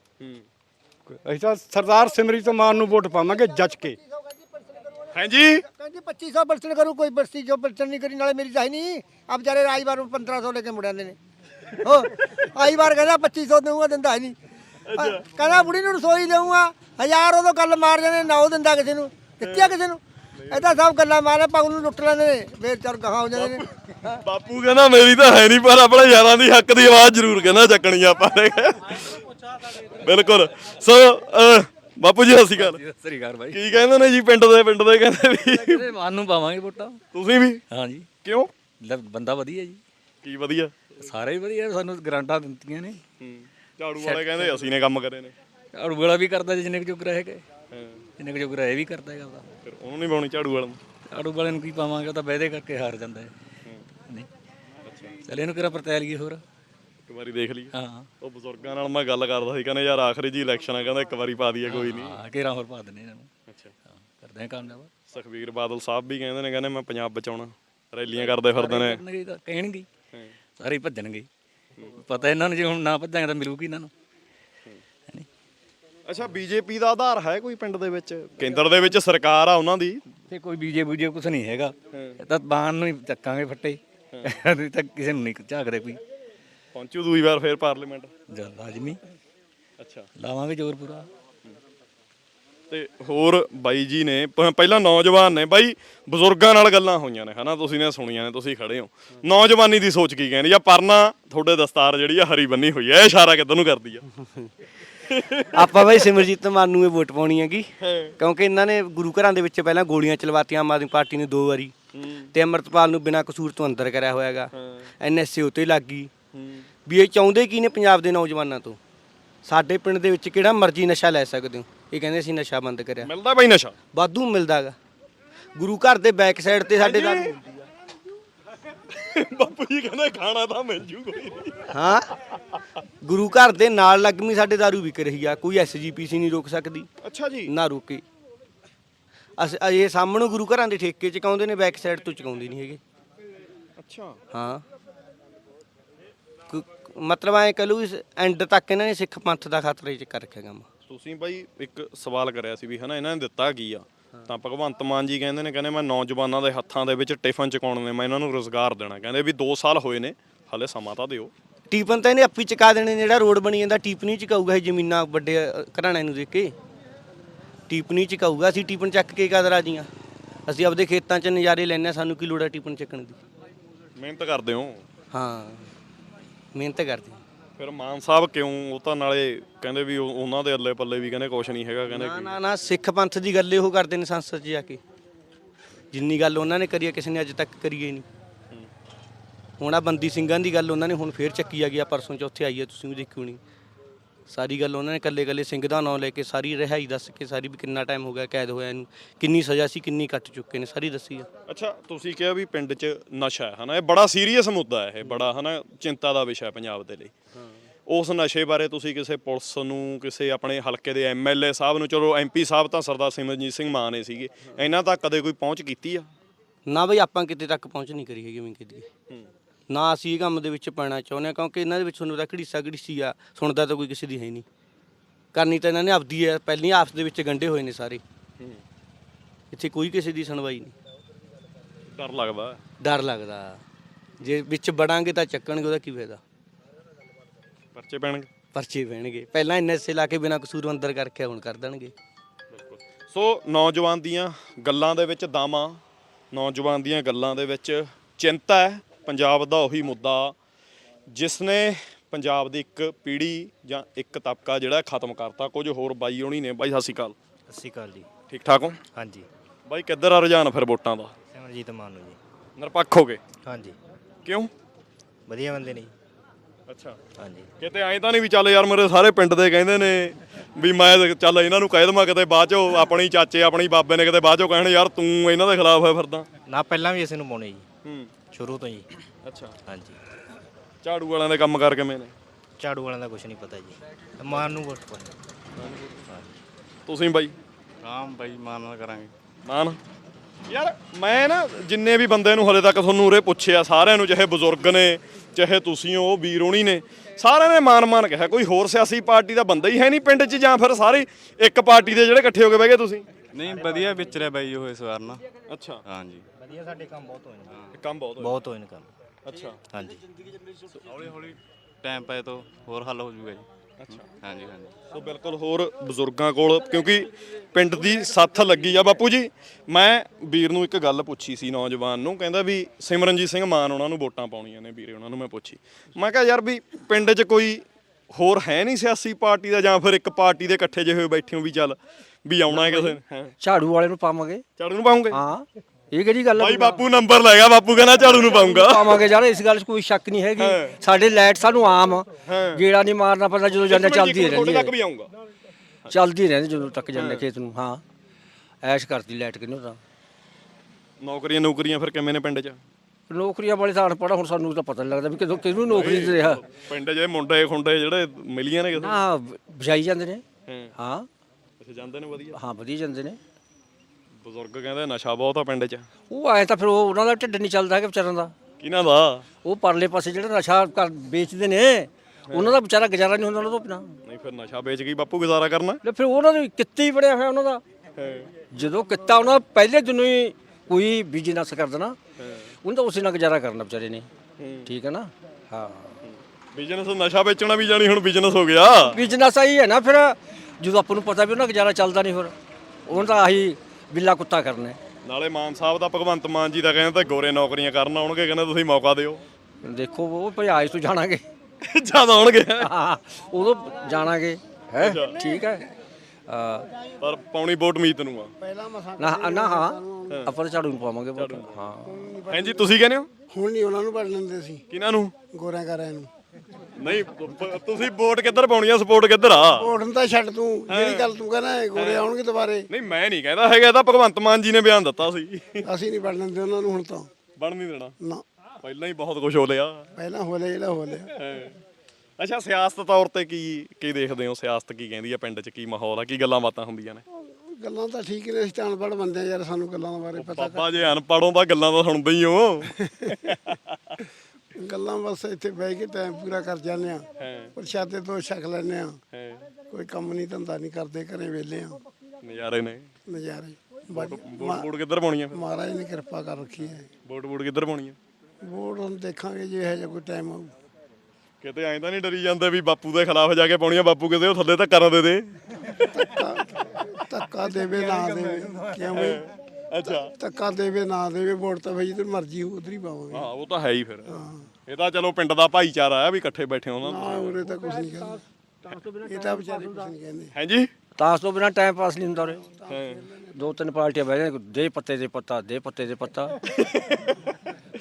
ਅਸੀਂ ਤਾਂ ਸਰਦਾਰ ਸਿਮਰਜੀਤ ਮਾਨ ਨੂੰ ਵੋਟ ਪਾਵਾਂਗੇ ਜੱਜ ਕੇ। ਹਾਂਜੀ। ਕਹਿੰਦੀ 2500 ਪਰਸੈਂਟ ਕਰੂ ਕੋਈ ਬਰਸੀ ਜੋ ਪਰਸੈਂਟ ਨਹੀਂ ਕਰੀ ਨਾਲੇ ਮੇਰੀ ਚਾਹੀ ਨਹੀਂ। ਆ ਵਿਚਾਰੇ ਆਈ ਵਾਰ 1500 ਲੈ ਕੇ ਮੁੜ ਆਉਂਦੇ ਨੇ। ਹੋ ਆਈ ਵਾਰ ਕਹਿੰਦਾ 2500 ਦੇਊਗਾ ਦਿੰਦਾ ਹੀ ਨਹੀਂ। ਕਹਿੰਦਾ ਬੁੜੀ ਨੂੰ ਰਸੋਈ ਦੇਊਗਾ। ਹਜ਼ਾਰ ਉਦੋਂ ਗੱਲ ਮਾਰ ਜਾਂਦੇ ਨਾ ਉਹ ਦਿੰਦਾ ਕਿਸੇ ਨੂੰ। ਦਿੱਤੀ ਆ ਕਿਸੇ ਨੂੰ? ਇਹ ਤਾਂ ਸਭ ਗੱਲਾਂ ਮਾਰੇ ਪਗ ਨੂੰ ਲੁੱਟ ਲੈਂਦੇ ਨੇ। ਫੇਰ ਚਰ ਗਾਹਾਂ ਹੋ ਜਾਂਦੇ ਨੇ। ਬਾਪੂ ਕਹਿੰਦਾ ਮੇਰੀ ਤਾਂ ਹੈ ਨਹੀਂ ਪਰ ਆਪਣੇ ਯਾਰਾਂ ਦੀ ਹੱਕ ਦੀ ਆਵਾਜ਼ ਜ਼ਰੂਰ ਕਹਿੰਦਾ ਚੱਕਣੀ ਆਪਾਂ ਨੇ। ਬਿਲਕੁਲ। ਸੋ ਬਾਪੂ ਜੀ ਅਸੀਂ ਗੱਲ ਸ੍ਰੀ ਅਕਾਲ ਬਾਈ। ਕੀ ਕਹਿੰਦੇ ਨੇ ਜੀ ਪਿੰਡ ਦੇ ਪਿੰਡ ਦੇ ਕਹਿੰਦੇ ਵੀ? ਮਾਨ ਨੂੰ ਪਾਵਾਂਗੇ ਵੋਟਾਂ। ਤੁਸੀਂ ਵੀ? ਹਾਂਜੀ ਕਿਉਂ? ਲੈ ਬੰਦਾ ਵਧੀਆ ਜੀ। ਕੀ ਵਧੀਆ? ਸਾਰੇ ਹੀ ਵਧੀਆ ਸਾਨੂੰ ਗਰਾਂਟਾਂ ਦਿੱਤੀਆਂ ਨੇ। ਝਾੜੂ ਵਾਲੇ ਕਹਿੰਦੇ ਅਸੀਂ ਨੇ ਕੰਮ ਕਰੇ ਨੇ। ਔਰ ਵੇਲਾ ਵੀ ਕਰਦਾ ਜੀ ਜਿੰਨੇ ਕੁ ਜੋਗ ਹੈਗੇ। ਜਿੰਨੇ ਕੁ ਜੋਗ ਇਹ ਵੀ ਕਰਦਾ ਹੈਗਾ ਉਹਦਾ ਫਿਰ ਉਹਨੂੰ ਨਹੀਂ ਪਾਉਣੀ ਝਾੜੂ ਵਾਲੇ ਨੂੰ? ਆੜੂ ਵਾਲੇ ਨੂੰ ਕੀ ਪਾਵਾਂਗੇ ਉਹ ਤਾਂ ਵਾਅਦੇ ਕਰਕੇ ਹਾਰ ਜਾਂਦਾ ਹੈ। ਨਹੀਂ। ਚਲ ਇਹਨੂੰ ਕਿਹੜਾ ਪਰਤੈਲੀਏ ਹੋਰ? ਇੱਕ ਵਾਰੀ ਦੇਖ ਲਈ ਹਾਂ। ਉਹ ਬਜ਼ੁਰਗਾਂ ਨਾਲ ਮੈਂ ਗੱਲ ਕਰਦਾ ਸੀ ਕਹਿੰਦੇ ਯਾਰ ਆਖਰੀ ਜੀ ਇਲੈਕਸ਼ਨ ਆ ਕਹਿੰਦਾ ਇੱਕ ਵਾਰੀ ਪਾ ਦਈਏ ਕੋਈ ਨਹੀਂ। ਹਾਂ ਘੇਰਾ ਹੋਰ ਪਾ ਦਿੰਦੇ ਇਹਨਾਂ ਨੂੰ। ਅੱਛਾ। ਕਰਦੇ ਆ ਕਾਮਯਾਬ ਸੁਖਵੀਰ ਬਾਦਲ ਸਾਹਿਬ ਵੀ ਕਹਿੰਦੇ ਨੇ ਕਹਿੰਦੇ ਮੈਂ ਪੰਜਾਬ ਬਚਾਉਣਾ। ਰੈਲੀਆਂ ਕਰਦੇ ਫਿਰਦੇ ਨੇ। ਕਹਿਣਗੇ। ਸਾਰੇ ਭੱਜਣਗੇ ਪਤਾ ਇਹਨਾਂ ਨੂੰ ਜੇ ਹੁਣ ਨਾ ਭੱਜਾਂਗੇ ਤਾਂ ਮਿਲੂਗੀ ਇਹਨਾਂ ਨੂੰ? ਅੱਛਾ ਬੀਜੇਪੀ ਦਾ ਆਧਾਰ ਹੈ ਕੋਈ ਪਿੰਡ ਦੇ ਵਿੱਚ? ਕੇਂਦਰ ਦੇ ਵਿੱਚ ਸਰਕਾਰ ਆ ਉਹਨਾਂ ਦੀ। ਤੇ ਕੋਈ ਬੀਜੇ ਬੂਜੇ ਕੁਛ ਨਹੀਂ ਹੈਗਾ। ਇਹ ਤਾਂ ਬਾਣ ਨੂੰ ਹੀ ਚੱਕਾਂਗੇ ਫੱਟੇ। ਅਸੀਂ ਤਾਂ ਕਿਸੇ ਨੂੰ ਨਹੀਂ ਝਾਕਦੇ ਕੋਈ। ਪਹੁੰਚੂ ਦੂਈ ਵਾਰ ਫੇਰ ਪਾਰਲੀਮੈਂਟ। ਜਲ ਲਾਜ਼ਮੀ ਅੱਛਾ। ਲਾਵਾਂਗੇ ਜ਼ੋਰ ਪੂਰਾ। ਤੇ ਹੋਰ ਬਾਈ ਜੀ ਨੇ ਪ- ਪਹਿਲਾਂ ਨੌਜਵਾਨ ਨੇ ਬਾਈ ਬਜ਼ੁਰਗਾਂ ਨਾਲ ਗੱਲਾਂ ਹੋਈਆਂ ਨੇ ਹਨਾ ਤੁਸੀਂ ਨੇ ਸੁਣੀਆਂ ਨੇ ਤੁਸੀਂ ਖੜੇ ਹੋ। ਨੌਜਵਾਨੀ ਦੀ ਸੋਚ ਕੀ ਕਹਿੰਦੀ ਆ? ਪਰਨਾ ਤੁਹਾਡੇ ਦਸਤਾਰ ਜਿਹੜੀ ਆ ਹਰੀ ਬੰਨੀ ਹੋਈ ਆ ਇਹ ਇਸ਼ਾਰਾ ਕਿੱਧਰ ਨੂੰ ਕਰਦੀ ਆ? ਆਪਾਂ ਬਾਈ ਸਿਮਰਜੀਤ ਮਾਨ ਨੂੰ ਇਹ ਵੋਟ ਪਾਉਣੀ ਹੈਗੀ ਕਿਉਂਕਿ ਇਹਨਾਂ ਨੇ ਗੁਰੂ ਘਰਾਂ ਦੇ ਵਿੱਚ ਪਹਿਲਾਂ ਗੋਲੀਆਂ ਚਲਵਾਤੀਆਂ ਆਮ ਆਦਮੀ ਪਾਰਟੀ ਨੇ ਦੋ ਵਾਰੀ। ਤੇ ਅਮਰਤਪਾਲ ਨੂੰ ਬਿਨਾਂ ਕਸੂਰ ਤੋਂ ਅੰਦਰ ਕਰਿਆ ਹੋਇਆਗਾ। ਐਨਐਸਏ ਉਤੇ ਲੱਗ ਗਈ। ਵੀ ਇਹ ਚਾਹੁੰਦੇ ਕੀ ਨੇ ਪੰਜਾਬ ਦੇ ਨੌਜਵਾਨਾਂ ਤੋਂ? ਸਾਡੇ ਪਿੰਡ ਦੇ ਵਿੱਚ ਕਿਹੜਾ ਮਰਜ਼ੀ ਨਸ਼ਾ ਲੈ ਸਕਦੇ ਹੋ? ਇਹ ਕਹਿੰਦੇ ਅਸੀਂ ਨਸ਼ਾ ਬੰਦ ਕਰਿਆ। ਮਿਲਦਾ ਬਾਈ ਨਸ਼ਾ? ਵਾਧੂ ਮਿਲਦਾਗਾ। ਗੁਰੂ ਘਰ ਦੇ ਬੈਕ ਸਾਈਡ ਤੇ ਸਾਡੇ ਦਾ ਬਾਪੂ ਜੀ ਕਹਿੰਦੇ ਖਾਣਾ ਤਾਂ ਮਿਲ ਜੂ ਕੋਈ ਨਹੀਂ ਹਾਂ? ਗੁਰੂ ਘਰ ਦੇ ਨਾਲ ਲੱਗਮੀ ਸਾਡੇ ਦਾਰੂ ਵਿਕ ਰਹੀ ਆ। ਕੋਈ ਐਸਜੀਪੀਸੀ ਨਹੀਂ ਰੋਕ ਸਕਦੀ। ਅੱਛਾ ਜੀ। ਨਾ ਰੋਕੇ। ਅਸ ਇਹ ਸਾਹਮਣੇ ਗੁਰੂ ਘਰਾਂ ਦੇ ਠੇਕੇ ਚਕਾਉਂਦੇ ਨੇ ਬੈਕ ਸਾਈਡ ਤੋਂ ਚਕਾਉਂਦੇ ਨਹੀਂ ਹੈਗੇ। ਅੱਛਾ। ਹਾਂ। ਮਤਲਬ ਐ ਕਹਲੂ ਐਂਡ ਤੱਕ ਇਹਨਾਂ ਨੇ ਸਿੱਖ ਪੰਥ ਦਾ ਖਤਰੇ ਚ ਕਰ ਰੱਖਿਆ ਕੰਮ। ਤੁਸੀਂ ਬਾਈ ਇੱਕ ਸਵਾਲ ਕਰਿਆ ਸੀ ਵੀ ਹਨਾ ਇਹਨਾਂ ਨੇ ਦਿੱਤਾ ਕੀ ਆ? ਤਾਂ ਭਗਵੰਤ ਮਾਨ ਜੀ ਕਹਿੰਦੇ ਨੇ ਕਹਿੰਦੇ ਮੈਂ ਨੌਜਵਾਨਾਂ ਦੇ ਹੱਥਾਂ ਦੇ ਵਿੱਚ ਟਿਫਨ ਚਕਾਉਣ ਨੇ ਮੈਂ ਇਹਨਾਂ ਨੂੰ ਰੋਜ਼ਗਾਰ ਦੇਣਾ। ਕਹਿੰਦੇ ਵੀ 2 ਸਾਲ ਹੋਏ ਨੇ ਹਲੇ ਸਮਾਂ ਤਾਂ ਦਿਓ। ਟੀਪਨ ਤਾਂ ਇਹਨੇ ਆਪੀ ਚਕਾ ਦੇਣੇ ਜਿਹੜਾ ਰੋਡ ਬਣੀ ਜਾਂਦਾ ਟੀਪ ਨਹੀਂ ਚਕਾਊਗਾ ਇਹ ਜ਼ਮੀਨਾਂ ਵੱਡੇ ਅ, ਘਰਾਣਿਆਂ ਨੂੰ ਦੇਖ ਕੇ। ਟੀਪ ਨਹੀਂ ਚਕਾਊਗਾ ਅਸੀਂ ਟੀਪਨ ਚੱਕ ਕੇ ਕਦ ਰਾਜੀਆਂ? ਅਸੀਂ ਆਪਦੇ ਖੇਤਾਂ 'ਚ ਨਜ਼ਾਰੇ ਲੈਣੇ ਸਾਨੂੰ ਕੀ ਲੋੜ ਹੈ ਟੀਪਨ ਚੱਕਣ ਦੀ? ਮਿਹਨਤ ਕਰਦੇ ਹੋ। ਹਾਂ। ਮਿਹਨਤ ਕਰਦੇ। ਹਾਂ। ਫਿਰ ਮਾਨ ਸਾਹਿਬ ਕਿਉਂ? ਉਹ ਤਾਂ ਨਾਲੇ ਕਹਿੰਦੇ ਵੀ ਉਹ- ਉਹਨਾਂ ਦੇ ਅੱਲੇ ਪੱਲੇ ਵੀ ਕਹਿੰਦੇ ਕੁਝ ਨਹੀਂ ਹੈਗਾ ਕਹਿੰਦੇ ਨਾ ਨਾ ਨਾ ਸਿੱਖ ਪੰਥ ਦੀ ਗੱਲ ਇਹੋ ਕਰਦੇ ਨੇ ਸੰਸਦ 'ਚ ਜਾ ਕੇ। ਜਿੰਨੀ ਗੱਲ ਉਹਨਾਂ ਨੇ ਕਰੀ ਹੈ ਕਿਸੇ ਨੇ ਅੱਜ ਤੱਕ ਕਰੀ ਹੀ ਨਹੀਂ। ਹੁਣ ਆ ਬੰਦੀ ਸਿੰਘਾਂ ਦੀ ਗੱਲ ਉਹਨਾਂ ਨੇ ਹੁਣ ਫੇਰ ਚੱਕੀ ਆ ਗਿਆ ਪਰਸੋਂ ਚੌਥੇ ਆਈ ਹੈ ਤੁਸੀਂ ਵੀ ਦੇਖਿਓ ਨਹੀਂ। ਸਾਰੀ ਗੱਲ ਉਹਨਾਂ ਨੇ ਕੱਲੇ ਕੱਲੇ ਸਿੰਘ ਦਾ ਨਾਂ ਲੈ ਕੇ ਸਾਰੀ ਰਿਹਾਈ ਦੱਸ ਕੇ ਸਾਰੀ ਵੀ ਕਿੰਨਾ ਟਾਈਮ ਹੋ ਗਿਆ ਕੈਦ ਹੋਇਆ ਇਹਨੂੰ ਕਿੰਨੀ ਸਜ਼ਾ ਸੀ ਕਿੰਨੀ ਕੱਟ ਚੁੱਕੇ ਨੇ ਸਾਰੀ ਦੱਸੀ ਆ। ਅੱਛਾ ਤੁਸੀਂ ਕਿਹਾ ਵੀ ਪਿੰਡ 'ਚ ਨਸ਼ਾ ਹੈ ਹਨਾ? ਇਹ ਬੜਾ ਸੀਰੀਅਸ ਮੁੱਦਾ ਹੈ ਇਹ ਬੜਾ ਹਨਾ? ਚਿੰਤਾ ਦਾ ਵਿਸ਼ਾ ਹੈ ਪੰਜਾਬ ਦੇ ਲਈ। ਉਸ ਨਸ਼ੇ ਬਾਰੇ ਤੁਸੀਂ ਕਿਸੇ ਪੁਲਿਸ ਨੂੰ ਕਿਸੇ ਆਪਣੇ ਹਲਕੇ ਦੇ ਐਮਐਲਏ ਸਾਹਿਬ ਨੂੰ ਚਲੋ ਐਮਪੀ ਸਾਹਿਬ ਤਾਂ ਸਰਦਾਰ ਸਿਮਰਜੀਤ ਸਿੰਘ ਮਾਨ ਨੇ ਸੀਗੇ ਇਹਨਾਂ ਤੱਕ ਕਦੇ ਕੋਈ ਪਹੁੰਚ ਕੀਤੀ ਆ? ਨਾ ਬਈ ਆਪਾਂ ਕਿਤੇ ਤੱਕ ਪਹੁੰਚ ਨਹੀਂ ਕਰੀ ਹੈਗੀ ਮੈਂ ਕਹਦੀ ਨਾ ਅਸੀਂ ਇਹ ਕੰਮ ਦੇ ਵਿੱਚ ਪੈਣਾ ਚਾਹੁੰਦੇ ਹਾਂ ਕਿਉਂਕਿ ਇਹਨਾਂ ਦੇ ਵਿੱਚ ਤੁਹਾਨੂੰ ਤਾਂ ਘੜੀਸਾ ਘੜੀਸੀ ਆ ਸੁਣਦਾ ਤਾਂ ਕੋਈ ਕਿਸੇ ਦੀ ਹੈ ਨਹੀਂ। ਕਰਨੀ ਤਾਂ ਇਹਨਾਂ ਨੇ ਆਪਦੀ ਹੈ ਪਹਿਲੀ ਆਪਸ ਦੇ ਵਿੱਚ ਗੰਢੇ ਹੋਏ ਨੇ ਸਾਰੇ। ਇੱਥੇ ਕੋਈ ਕਿਸੇ ਦੀ ਸੁਣਵਾਈ ਨਹੀਂ। ਡਰ ਲੱਗਦਾ। ਡਰ ਲੱਗਦਾ। ਜੇ ਵਿੱਚ ਵੜਾਂਗੇ ਤਾਂ ਚੱਕਣਗੇ ਉਹਦਾ ਕੀ ਫਾਇਦਾ? ਪਰਚੇ ਪੈਣਗੇ। ਪਰਚੇ ਪੈਣਗੇ। ਪਹਿਲਾਂ ਐਨਐਸਏ ਲਾ ਕੇ ਬਿਨਾਂ ਕਸੂਰ ਅੰਦਰ ਕਰਕੇ ਹੁਣ ਕਰ ਦੇਣਗੇ। ਸੋ ਨੌਜਵਾਨ ਦੀਆਂ ਗੱਲਾਂ ਦੇ ਵਿੱਚ ਦਾਮਾ ਨੌਜਵਾਨ ਦੀਆਂ ਗੱਲਾਂ ਦੇ ਵਿੱਚ ਚਿੰਤਾ ਹੈ। ਪੰਜਾਬ ਦਾ ਉਹੀ ਮੁੱਦਾ ਜਿਸ ਨੇ ਪੰਜਾਬ ਦੀ ਇੱਕ ਪੀੜ੍ਹੀ ਜਾਂ ਇੱਕ ਤਬਕਾ ਜਿਹੜਾ ਖਤਮ ਕਰਤਾ ਕੁਝ ਹੋਰ ਬਾਈ ਹੋਣੀ ਨੇ। ਬਾਈ ਸਤਿ ਸ਼੍ਰੀ ਅਕਾਲ। ਸਤਿ ਸ਼੍ਰੀ ਅਕਾਲ ਜੀ। ਠੀਕ ਠਾਕ ਹੋ? ਹਾਂਜੀ। ਬਾਈ ਕਿੱਧਰ ਆ ਰੁਝਾਨ ਫਿਰ ਵੋਟਾਂ ਦਾ? ਸਿਮਰਜੀਤ ਮਾਨੋ ਜੀ। ਨਿਰਪੱਖ ਹੋ ਗਏ? ਹਾਂਜੀ। ਕਿਉਂ? ਵਧੀਆ ਬੰਦੇ ਨੇ ਜੀ। ਅੱਛਾ। ਹਾਂਜੀ। ਕਿਤੇ ਐਂ ਤਾਂ ਨਹੀਂ ਵੀ ਚੱਲ ਯਾਰ ਮੇਰੇ ਸਾਰੇ ਪਿੰਡ ਦੇ ਕਹਿੰਦੇ ਨੇ ਵੀ ਮੈਂ ਤਾਂ ਚੱਲ ਇਹਨਾਂ ਨੂੰ ਕਹਿ ਦੇਵਾਂ ਕਿਤੇ ਬਾਅਦ ਚੋਂ ਆਪਣੀ ਚਾਚੇ ਆਪਣੀ ਬਾਬੇ ਨੇ ਕਿਤੇ ਬਾਅਦ ਚੋਂ ਕਹਿਣ ਯਾਰ ਤੂੰ ਇਹਨਾਂ ਦੇ ਖਿਲਾਫ ਹੈ ਫਿਰਦਾ। ਨਾ ਪਹਿਲਾਂ ਵੀ ਅਸੀਂ ਨੂੰ ਪਾਉਣੇ ਜੀ। ਹੂੰ। ਸ਼ੁਰੂ ਤੋਂ ਜੀ ਅੱਛਾ। ਹਾਂਜੀ। ਝਾੜੂ ਵਾਲਿਆਂ ਦੇ ਕੰਮ ਕਰ ਕਿਵੇਂ ਨੇ? ਝਾੜੂ ਵਾਲਿਆਂ ਦਾ ਕੁਝ ਨਹੀਂ ਪਤਾ ਜੀ। ਮਾਨ ਨੂੰ ਵੋਟ ਪਾਉਣੀ। ਤੁਸੀਂ ਬਾਈ? ਹਾਂ ਬਾਈ ਮਾਨ ਨਾਲ ਕਰਾਂਗੇ। ਮਾਨ? ਯਾਰ ਮੈਂ ਨਾ ਜਿੰਨੇ ਵੀ ਬੰਦੇ ਨੂੰ ਹਲੇ ਤੱਕ ਤੁਹਾਨੂੰ ਉਰੇ ਪੁੱਛਿਆ ਸਾਰਿਆਂ ਨੂੰ ਚਾਹੇ ਬਜ਼ੁਰਗ ਨੇ ਚਾਹੇ ਤੁਸੀਂ ਹੋ ਵੀਰ ਹੋਣੀ ਨੇ ਸਾਰਿਆਂ ਨੇ ਮਾਨ ਮਾਨ ਕਿਹਾ ਕੋਈ ਹੋਰ ਸਿਆਸੀ ਪਾਰਟੀ ਦਾ ਬੰਦਾ ਹੀ ਹੈ ਨਹੀਂ ਪਿੰਡ 'ਚ ਜਾਂ ਫਿਰ ਸਾਰੇ ਇੱਕ ਪਾਰਟੀ ਦੇ ਜਿਹੜੇ ਇਕੱਠੇ ਹੋ ਕੇ ਬਹਿ ਗਏ ਤੁਸੀਂ? ਨਹੀਂ ਵਧੀਆ ਵਿਚਰਿਆ ਬਾਈ ਉਹ ਇਸ ਵਾਰ ਨਾ। ਅੱਛਾ। ਹਾਂਜੀ। ਵਧੀਆ ਸਾਡੇ ਕੰਮ ਬਹੁਤ ਹੋਏ ਨੇ। ਕੰਮ ਬਹੁਤ ਹੋਇਆ ਬਹੁਤ ਹੋਏ ਨੇ ਕੰਮ। ਅੱਛਾ। ਹਾਂਜੀ। ਹੌਲੀ ਹੌਲੀ ਟਾਈਮ ਪਏ ਤੋਂ ਹੋਰ ਹੱਲ ਹੋ ਜਾਊਗਾ ਜੀ। ਹਾਂਜੀ ਹਾਂਜੀ। ਸੋ ਬਿਲਕੁਲ ਹੋਰ ਬਜ਼ੁਰਗਾਂ ਕੋਲ ਕਿਉਂਕਿ ਪਿੰਡ ਦੀ ਸੱਥ ਲੱਗੀ ਆ। ਬਾਪੂ ਜੀ ਮੈਂ ਵੀਰ ਨੂੰ ਇੱਕ ਗੱਲ ਪੁੱਛੀ ਸੀ ਨੌਜਵਾਨ ਨੂੰ ਕਹਿੰਦਾ ਵੀ ਸਿਮਰਨਜੀਤ ਸਿੰਘ ਮਾਨ ਉਹਨਾਂ ਨੂੰ ਵੋਟਾਂ ਪਾਉਣੀਆਂ ਨੇ ਵੀਰੇ ਉਹਨਾਂ ਨੂੰ ਮੈਂ ਪੁੱਛੀ। ਮੈਂ ਕਿਹਾ ਯਾਰ ਵੀ ਪਿੰਡ 'ਚ ਕੋਈ ਹੋਰ ਹੈ ਨਹੀਂ ਸਿਆਸੀ ਪਾਰਟੀ ਦਾ ਜਾਂ ਫਿਰ ਇੱਕ ਪਾਰਟੀ ਦੇ ਇਕੱਠੇ ਜਿਹੇ ਹੋਏ ਬੈਠੇ ਹੋ ਵੀ ਚੱਲ ਵੀ ਆਉਣਾ ਹੈ ਕਿਸੇ ਨੇ? ਹੈਂ। ਝਾੜੂ ਵਾਲੇ ਨੂੰ ਪਾਵਾਂਗੇ। ਝਾੜੂ ਨੂੰ ਪਾਉਂਗੇ? ਹਾਂ। ਇਹ ਕਿਹੜੀ ਗੱਲ ਭਾਈ ਬਾਪੂ ਨੰਬਰ ਲੈ ਗਿਆ ਬਾਪੂ ਕਹਿੰਦਾ ਝਾੜੂ ਨੂੰ ਪਾਉਂਗਾ। ਪਾਵਾਂਗੇ ਯਾਰ ਇਸ ਗੱਲ 'ਚ ਕੋਈ ਸ਼ੱਕ ਨਹੀਂ ਹੈਗੀ। ਸਾਡੇ ਲਾਈਟ ਸਾਨੂੰ ਆਮ ਗੇੜਾ ਨਹੀਂ ਮਾਰਨਾ ਪੈਂਦਾ ਜਦੋਂ ਜਾਂਦੇ ਚੱਲਦੀ ਰਹਿੰਦੀ ਹੈ। ਤੱਕ ਵੀ ਆਉਂਗਾ ਚੱਲਦੀ ਰਹਿੰਦੀ ਜਦੋਂ ਤੱਕ ਜਾਂਦੇ ਖੇਤ ਨੂੰ ਹਾਂ। ਐਸ਼ ਕਰਦੀ ਲਾਈਟ ਕਿਨੂੰ ਤਾਂ ਨੌਕਰੀਆਂ ਨੌਕਰੀਆਂ ਫਿਰ ਕਿਵੇਂ ਨੇ ਪਿੰਡ 'ਚ? ਨੌਕਰੀਆਂ ਵਾਲੇ ਤਾਂ ਅਨਪੜ੍ਹ ਹੁਣ ਸਾਨੂੰ ਤਾਂ ਪਤਾ ਨਹੀਂ ਲੱਗਦਾ ਵੀ ਕਿਦੋਂ ਕਿਹਨੂੰ ਨੌਕਰੀ ਦੇ ਰਿਹਾ ਪਿੰਡ 'ਚ ਇਹ ਮੁੰਡੇ ਖੁੰਡੇ ਜਿਹੜੇ ਮਿਲੀਆਂ ਨੇ ਕਿਸੇ ਹਾਂ ਬਜਾਈ ਜਾਂਦੇ ਨੇ। ਹਾਂ। ਹਾਂ। ਅੱਛਾ ਜਾਂਦੇ ਨੇ ਵਧੀਆ। ਹਾਂ ਵਧੀਆ ਜਾਂਦੇ ਨੇ। ਬਜ਼ੁਰਗ ਕਹਿੰਦੇ ਨਸ਼ਾ ਬਹੁਤ ਆ ਪਿੰਡ 'ਚ। ਉਹ ਆਏ ਤਾਂ ਫਿਰ ਉਹ ਉਹਨਾਂ ਦਾ ਢਿੱਡ ਨਹੀਂ ਚੱਲਦਾ ਹੈਗਾ ਵਿਚਾਰਾਂ ਦਾ। ਕਿਹਨਾਂ ਦਾ? ਉਹ ਪਰਲੇ ਪਾਸੇ ਜਿਹੜਾ ਨਸ਼ਾ ਕਰ ਵੇਚਦੇ ਨੇ ਉਹਨਾਂ ਦਾ ਵਿਚਾਰਾ ਗੁਜ਼ਾਰਾ ਨਹੀਂ ਹੁੰਦਾ ਉਹਨਾਂ ਤੋਂ ਬਿਨਾ। ਨਹੀਂ ਫਿਰ ਨਸ਼ਾ ਵੇਚ ਕੇ ਹੀ ਬਾਪੂ ਗੁਜ਼ਾਰਾ ਕਰਨਾ। ਲੈ ਫਿਰ ਉਹਨਾਂ ਦੇ ਕਿੱਤੇ ਹੀ ਬੜਿਆ ਹੋਇਆ ਉਹਨਾਂ ਦਾ। ਜਦੋਂ ਕਿੱਤਾ ਉਹਨਾਂ ਪਹਿਲੇ ਦਿਨੋਂ ਹੀ ਕੋਈ ਬਿਜ਼ਨਸ ਕਰ ਦੇਣਾ ਉਹਨਾਂ ਦਾ ਉਸੇ ਨਾਲ ਗੁਜ਼ਾਰਾ ਕਰਨਾ ਵਿਚਾਰੇ ਨੇ। ਠੀਕ ਹੈ ਨਾ? ਹਾਂ। ਬਿਜ਼ਨਸ ਨਸ਼ਾ ਵੇਚਣਾ ਵੀ ਜਾਣੀ ਹੁਣ ਬਿਜ਼ਨਸ ਹੋ ਗਿਆ। ਬਿਜ਼ਨਸ ਆਈ ਹੈ ਨਾ ਫਿਰ ਜਦੋਂ ਆਪਾਂ ਨੂੰ ਪਤਾ ਵੀ ਉਹਨਾਂ ਗੁਜ਼ਾਰਾ ਚੱਲਦਾ ਨਹੀਂ ਹੋਰ। ਉਹਨਾਂ ਦਾ ਆਹੀ ਬਿੱਲਾ ਕੁੱਤਾ ਕਰਨਾ ਹੈ। ਨਾਲੇ ਮਾਨ ਸਾਹਿਬ ਦਾ ਭਗਵੰਤ ਮਾਨ ਜੀ ਦਾ ਕਹਿੰਦੇ ਤੇ ਗੋਰੇ ਨੌਕਰੀਆਂ ਕਰਨ ਆਉਣਗੇ ਕਹਿੰਦੇ ਤੁਸੀਂ ਮੌਕਾ ਦਿਓ। ਦੇਖੋ ਉਹ ਭਜਾਇਸ ਤੋਂ ਜਾਣਾਂਗੇ। ਜ਼ਿਆਦਾ ਆਉਣਗੇ। ਹਾਂ ਉਦੋਂ ਜਾਣਾਂਗੇ। ਹੈ? ਠੀਕ ਹੈ। ਪਰ ਪੌਣੀ ਵੋਟ ਮੀਤ ਨੂੰ ਆ। ਨਾ ਨਾ ਹਾਂ। ਤਾਂ ਝਾੜੂ ਨੂੰ ਪਾਵਾਂਗੇ ਵੋਟ। ਹਾਂ ਹਾਂਜੀ ਤੁਸੀਂ ਕਹਿੰਦੇ ਹੋ? ਹੁਣ ਨਹੀਂ ਉਹਨਾਂ ਨੂੰ ਪੜ ਲੈਂਦੇ ਸੀ ਕਿਹਨਾਂ ਨੂੰ? ਗੋਰਿਆਂ ਕਰਿਆਂ ਨੂੰ। ਨਹੀਂ ਪ- ਤੁਸੀਂ ਵੋਟ ਕਿੱਧਰ ਪਾਉਣੀ ਆ? ਸਪੋਰਟ ਕਿੱਧਰ ਆ? ਵੋਟ ਤਾਂ ਛੱਡ ਤੂੰ ਜਿਹੜੀ ਗੱਲ ਤੂੰ ਕਹਿੰਦਾ ਹੈ, ਗੋਰੇ ਆਉਣਗੇ ਦੁਬਾਰੇ। ਨਹੀਂ ਮੈਂ ਨਹੀਂ ਕਹਿੰਦਾ ਹੈਗਾ ਇਹ ਤਾਂ ਭਗਵੰਤ ਮਾਨ ਜੀ ਨੇ ਬਿਆਨ ਦਿੱਤਾ ਸੀ। ਅਸੀਂ ਨਹੀਂ ਪੜ ਲੈਂਦੇ ਉਹਨਾਂ ਨੂੰ ਹੁਣ ਤਾਂ। ਬਣ ਨਹੀਂ ਦੇਣਾ। ਨਾ। ਪਹਿਲਾਂ ਹੀ ਬਹੁਤ ਕੁਝ ਹੋ ਲਿਆ ਪਹਿਲਾਂ ਹੋ ਲਿਆ ਜਿਹੜਾ ਹੋ ਲਿਆ ਹਾਂ। ਅੱਛਾ ਸਿਆਸਤ ਤੌਰ ਤੇ ਕੀ ਕੀ ਦੇਖਦੇ ਹੋ? ਸਿਆਸਤ ਕੀ ਕਹਿੰਦੀ ਆ? ਪਿੰਡ 'ਚ ਕੀ ਮਾਹੌਲ ਆ? ਕੀ ਗੱਲਾਂ ਬਾਤਾਂ ਹੁੰਦੀਆਂ ਨੇ? ਗੱਲਾਂ ਤਾਂ ਠੀਕ ਨੇ ਅਸੀਂ ਤਾਂ ਅਨਪੜ੍ਹ ਬੰਦੇ ਆ ਯਾਰ ਸਾਨੂੰ ਗੱਲਾਂ ਬਾਰੇ ਪਤਾ ਬਾਬਾ ਜੇ ਅਨਪੜ੍ਹੋਂ ਤਾਂ ਗੱਲਾਂ ਤਾਂ ਸੁਣਦੇ ਹੀ ਹੋ। *laughs* ਗੱਲਾਂ ਬਸ ਇੱਥੇ ਬਹਿ ਕੇ ਟਾਈਮ ਪੂਰਾ ਕਰ ਜਾਂਦੇ ਆ ਪ੍ਰਸ਼ਾਦੇ ਤੋਂ ਛਕ ਲੈਂਦੇ ਆ ਕੋਈ ਕੰਮ ਨਹੀਂ ਧੰਦਾ ਨਹੀਂ ਕਰਦੇ ਘਰੇ ਵਿਹਲੇ ਆ ਨਜ਼ਾਰੇ ਨੇ। ਨਜ਼ਾਰੇ। ਵੋਟ ਵੋਟ ਕਿੱਧਰ ਪਾਉਣੀਆਂ ਫਿਰ? ਮਹਾਰਾਜ ਨੇ ਕਿਰਪਾ ਕਰ ਰੱਖੀ ਹੈ। ਵੋਟ ਵੋਟ ਕਿੱਧਰ ਪਾਉਣੀਆਂ ਵੋਟ ਹੁਣ ਦੇਖਾਂਗੇ ਜੇ ਇਹੋ ਜਿਹਾ ਕੋਈ ਟਾਈਮ ਆਊ। ਕਿਤੇ ਐਂ ਤਾਂ ਨਹੀਂ ਡਰੀ ਜਾਂਦੇ ਵੀ ਬਾਪੂ ਦੇ ਖਿਲਾਫ ਜਾ ਕੇ ਪਾਉਣੀਆਂ ਬਾਪੂ ਕਿਤੇ ਉਹ ਥੱਲੇ ਤਾਂ ਕਰਨ ਦੇ ਦੇ। ਧੱਕਾ ਦੇਵੇ ਨਾ ਦੇਵੇ। ਕਿਵੇਂ ਅੱਛਾ। ਧੱਕਾ ਦੇਵੇ ਨਾ ਦੇਵੇ ਵੋਟ ਤਾਂ ਬਈ ਜਿੱਧਰ ਮਰਜ਼ੀ ਉਧਰ ਪਾਵਾਂਗੇ ਹਾਂ ਉਹ ਤਾਂ ਹੈ ਹੀ ਫਿਰ। ਇਹ ਤਾਂ ਚਲੋ ਪਿੰਡ ਦਾ ਭਾਈਚਾਰਾ ਆ ਵੀ ਇਕੱਠੇ ਬੈਠੇ ਉਹਨਾਂ ਨੂੰ ਆ ਉਰੇ ਤਾਂ ਕੁਝ ਨਹੀਂ ਕਹਿੰਦੇ। ਇਹ ਤਾਂ ਵਿਚਾਰੇ ਕੁਝ ਨਹੀਂ ਕਹਿੰਦੇ। ਹਾਂਜੀ? ਤਾਸ ਤੋਂ ਬਿਨਾ ਟਾਈਮ ਪਾਸ ਨਹੀਂ ਹੁੰਦਾ ਉਰੇ। ਦੋ ਤਿੰਨ ਪਾਰਟੀਆਂ ਬਹਿ ਜਾਂਦੇ ਦੇ ਪੱਤੇ ਦੇ ਪੱਤਾ ਦੇ ਪੱਤੇ ਦੇ ਪੱਤਾ।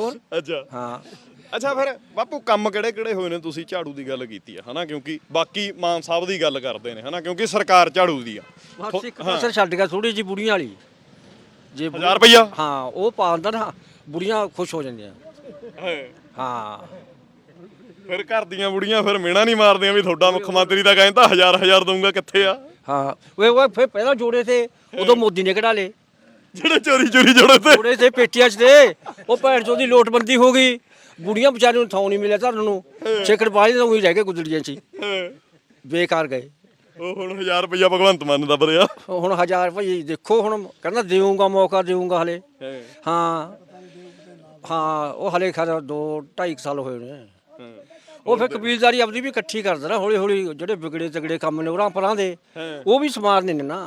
ਹੋਰ? ਅੱਛਾ। ਹਾਂ। ਅੱਛਾ ਫਿਰ ਬਾਪੂ ਕੰਮ ਕਿਹੜੇ ਕਿਹੜੇ ਹੋਏ ਨੇ ਤੁਸੀਂ ਝਾੜੂ ਦੀ ਗੱਲ ਕੀਤੀ ਆ ਹਨਾ? ਕਿਉਂਕਿ ਬਾਕੀ ਮਾਨ ਸਾਹਿਬ ਦੀ ਗੱਲ ਕਰਦੇ ਨੇ ਹਨਾ? ਕਿਉਂਕਿ ਸਰਕਾਰ ਝਾੜੂ ਦੀ ਆ। ਬਸ ਇੱਕ ਪਾਸੇ ਛੱਡ ਗਿਆ ਥੋੜੀ ਜੀ ਬੁੜੀਆਂ ਵਾਲੀ। ਜੇ ਬੁੜੀ- 1000 ਰੁਪਈਆ? ਹਾਂ ਉਹ ਪਾ ਦਿੰਦਾ ਨਾ ਬੁੜੀਆਂ ਖੁਸ਼ ਹੋ ਜਾਂਦੀਆਂ। ਹਾਂ। ਫਿਰ ਘਰ ਦੀਆਂ ਬੁੜੀਆਂ ਫਿਰ ਮਿਹਣਾ ਨਹੀਂ ਮਾਰਦੀਆਂ ਵੀ ਤੁਹਾਡਾ ਮੁੱਖ ਮੰਤਰੀ ਤਾਂ ਕਹਿੰਦਾ ਹਜ਼ਾਰ ਹਜ਼ਾਰ ਦਊਂਗਾ ਕਿੱਥੇ ਆ? ਹਾਂ ਵੇ ਉਹ ਫਿਰ ਪਹਿਲਾਂ ਜੋੜੇ ਤੇ ਉਦੋਂ ਮੋਦੀ ਨੇ ਕਢਾ ਲੇ ਜਿਹੜੇ ਚੋਰੀ ਚੋਰੀ ਜੋੜੇ ਤੇ। ਜੋੜੇ ਤੇ ਪੇਟੀਆਂ 'ਚ ਤੇ ਉਹ ਭੈਣ ਚੋਂ ਦੀ ਲੋਟਬੰਦੀ ਹੋ ਗਈ। ਬੁੜੀਆਂ ਵਿਚਾਰੀਆਂ ਨੂੰ ਥਾਂ ਨਹੀਂ ਮਿਲਿਆ ਧਰਨ ਨੂੰ। ਛੇਕੜ ਬਾਲੀ ਤਾਂ ਉਹੀ ਰਹਿ ਗਏ ਗੁਦੜੀਆਂ 'ਚ। ਬੇਕਾਰ ਗਏ। ਉਹ ਹੁਣ 1000 ਰੁਪਈਆ ਭਗਵੰਤ ਮਾਨ ਦਾ ਬਰਿਆ ਹੁਣ ਹਜ਼ਾਰ ਭਾਈ ਦੇਖੋ ਹੁਣ ਕਹਿੰਦਾ ਦੇਵਾਂਗਾ ਮੌਕਾ ਦੇਵਾਂਗਾ ਹਲੇ। ਹਾਂ। ਹਾਂ। ਉਹ ਹਲੇ ਖਰ ਦੋ ਢਾਈ ਕੁ ਸਾਲ ਹੋਏ ਨੇ। ਉਹ ਫਿਰ ਕਬੀਲਦਾਰੀ ਆਪਦੀ ਵੀ ਇਕੱਠੀ ਕਰਦਾ ਨਾ ਹੌਲੀ ਹੌਲੀ ਜਿਹੜੇ ਵਿਗੜੇ ਤਗੜੇ ਕੰਮ ਨੇ ਉਰਾਂ ਪਰਾਂ ਦੇ ਉਹ ਵੀ ਸਮਾਰਨੇ ਨੇ ਨਾ।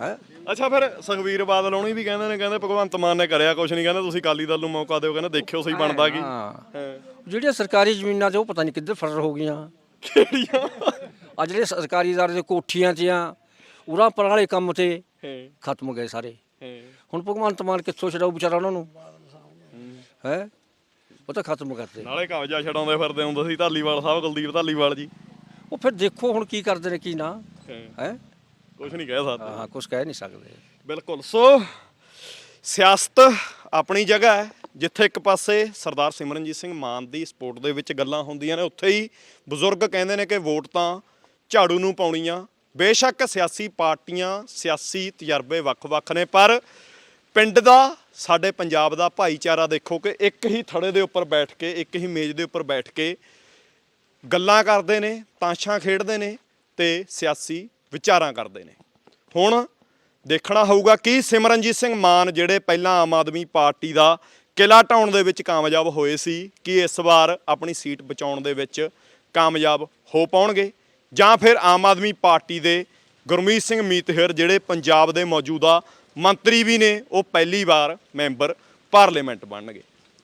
ਹੈ। ਅੱਛਾ ਫਿਰ ਸੁਖਵੀਰ ਬਾਦਲ ਉਹਨੀ ਵੀ ਕਹਿੰਦੇ ਨੇ ਕਹਿੰਦੇ ਭਗਵੰਤ ਮਾਨ ਨੇ ਕਰਿਆ ਕੁਛ ਨਹੀਂ ਕਹਿੰਦੇ ਤੁਸੀਂ ਅਕਾਲੀ ਦਲ ਨੂੰ ਮੌਕਾ ਦਿਓ ਕਹਿੰਦੇ ਦੇਖਿਓ ਸਹੀ ਬਣਦਾ ਕੀ। ਹਾਂ। ਜਿਹੜੀਆਂ ਸਰਕਾਰੀ ਜ਼ਮੀਨਾਂ ਤੇ ਉਹ ਪਤਾ ਨਹੀਂ ਕਿੱਧਰ ਫਰਰ ਹੋ ਗਈਆਂ। ਕਿਹੜੀਆਂ? ਆ ਜਿਹੜੇ ਸਰਕਾਰੀ ਦਾਰੇ ਦੇ ਕੋਠੀਆਂ 'ਚ ਆ ਉਰਾਂ ਪਰਾਂ ਵਾਲੇ ਕੰਮ ਤੇ ਹਾਂ, ਖਤਮ ਗਏ ਸਾਰੇ। ਹੁਣ ਭਗਵੰਤ ਮਾਨ ਕਿੱਥੋਂ ਛਡਾਊ ਵਿਚਾਰਾ ਉਹਨਾਂ ਨੂੰ? ਹੈ। ਉਹ ਤਾਂ ਖਤਮ ਕਰਤੇ ਨਾਲੇ ਕਬਜ਼ਾ ਛਡਾਉਂਦੇ ਫਿਰਦੇ ਹੁੰਦੇ ਸੀ ਧਾਲੀਵਾਲ ਸਾਹਿਬ ਕੁਲਦੀਪ ਧਾਲੀਵਾਲ ਜੀ। ਉਹ ਫਿਰ ਦੇਖੋ ਹੁਣ ਕੀ ਕਰਦੇ ਨੇ ਕੀ ਨਾ। ਹਾਂ, ਕੁਛ ਨਹੀਂ ਕਹਿ ਸਕਦੇ। ਹਾਂ ਕੁਝ ਕਹਿ ਨਹੀਂ ਸਕਦੇ। ਬਿਲਕੁਲ। ਸੋ ਸਿਆਸਤ ਆਪਣੀ ਜਗ੍ਹਾ ਹੈ ਜਿੱਥੇ ਇੱਕ ਪਾਸੇ ਸਰਦਾਰ ਸਿਮਰਨਜੀਤ ਸਿੰਘ ਮਾਨ ਦੀ ਸਪੋਰਟ ਦੇ ਵਿੱਚ ਗੱਲਾਂ ਹੁੰਦੀਆਂ ਨੇ ਉੱਥੇ ਹੀ ਬਜ਼ੁਰਗ ਕਹਿੰਦੇ ਨੇ ਕਿ ਵੋਟ ਤਾਂ ਝਾੜੂ ਨੂੰ ਪਾਉਣੀਆਂ। ਬੇਸ਼ੱਕ ਸਿਆਸੀ ਪਾਰਟੀਆਂ, ਸਿਆਸੀ ਤਜਰਬੇ ਵੱਖ-ਵੱਖ ਨੇ, ਪਰ ਪਿੰਡ ਦਾ, ਸਾਡੇ ਪੰਜਾਬ ਦਾ ਭਾਈਚਾਰਾ ਦੇਖੋ ਕਿ ਇੱਕ ਹੀ ਥੜੇ ਦੇ ਉੱਪਰ ਬੈਠ ਕੇ, ਇੱਕ ਹੀ ਮੇਜ਼ ਦੇ ਉੱਪਰ ਬੈਠ ਕੇ ਗੱਲਾਂ ਕਰਦੇ ਨੇ, ਤਾਸ਼ਾਂ ਖੇਡਦੇ ਨੇ ਤੇ ਸਿਆਸੀ ਵਿਚਾਰਾਂ ਕਰਦੇ ਨੇ। ਹੁਣ ਦੇਖਣਾ ਹੋਊਗਾ ਕਿ ਸਿਮਰਨਜੀਤ ਸਿੰਘ ਮਾਨ, ਜਿਹੜੇ ਪਹਿਲਾਂ ਆਮ ਆਦਮੀ ਪਾਰਟੀ ਦਾ ਕਿਲਾ ਢਾਉਣ ਦੇ ਵਿੱਚ ਕਾਮਯਾਬ ਹੋਏ ਸੀ, ਕਿ ਇਸ ਵਾਰ ਆਪਣੀ ਸੀਟ ਬਚਾਉਣ ਦੇ ਵਿੱਚ ਕਾਮਯਾਬ ਹੋ ਪਾਉਣਗੇ? ਜਾਂ ਫਿਰ ਆਮ ਆਦਮੀ ਪਾਰਟੀ ਦੇ ਗੁਰਮੀਤ ਸਿੰਘ ਮੀਤਹਿਰ, ਜਿਹੜੇ ਪੰਜਾਬ ਦੇ ਮੌਜੂਦਾ ਮੰਤਰੀ ਵੀ ਨੇ, ਉਹ ਪਹਿਲੀ ਵਾਰ ਮੈਂਬਰ ਪਾਰਲੀਮੈਂਟ ਬਣਨਗੇ।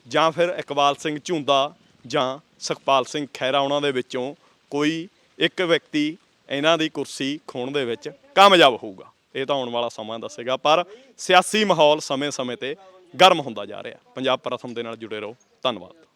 ਜਾਂ ਫਿਰ ਇਕਬਾਲ ਸਿੰਘ ਝੁੰਦਾ ਜਾਂ ਸੁਖਪਾਲ ਸਿੰਘ ਖਹਿਰਾ, ਉਹਨਾਂ ਦੇ ਵਿੱਚੋਂ ਕੋਈ ਇੱਕ ਵਿਅਕਤੀ ਇਹਨਾਂ ਦੀ ਕੁਰਸੀ ਖੋਣ ਦੇ ਵਿੱਚ ਕਾਮਯਾਬ ਹੋਊਗਾ। ਇਹ ਤਾਂ ਆਉਣ ਵਾਲਾ ਸਮਾਂ ਦੱਸੇਗਾ, ਪਰ ਸਿਆਸੀ ਮਾਹੌਲ ਸਮੇਂ-ਸਮੇਂ ਤੇ ਗਰਮ ਹੁੰਦਾ ਜਾ ਰਿਹਾ। ਪੰਜਾਬ ਪ੍ਰਥਮ ਦੇ ਨਾਲ ਜੁੜੇ ਰਹੋ। ਧੰਨਵਾਦ।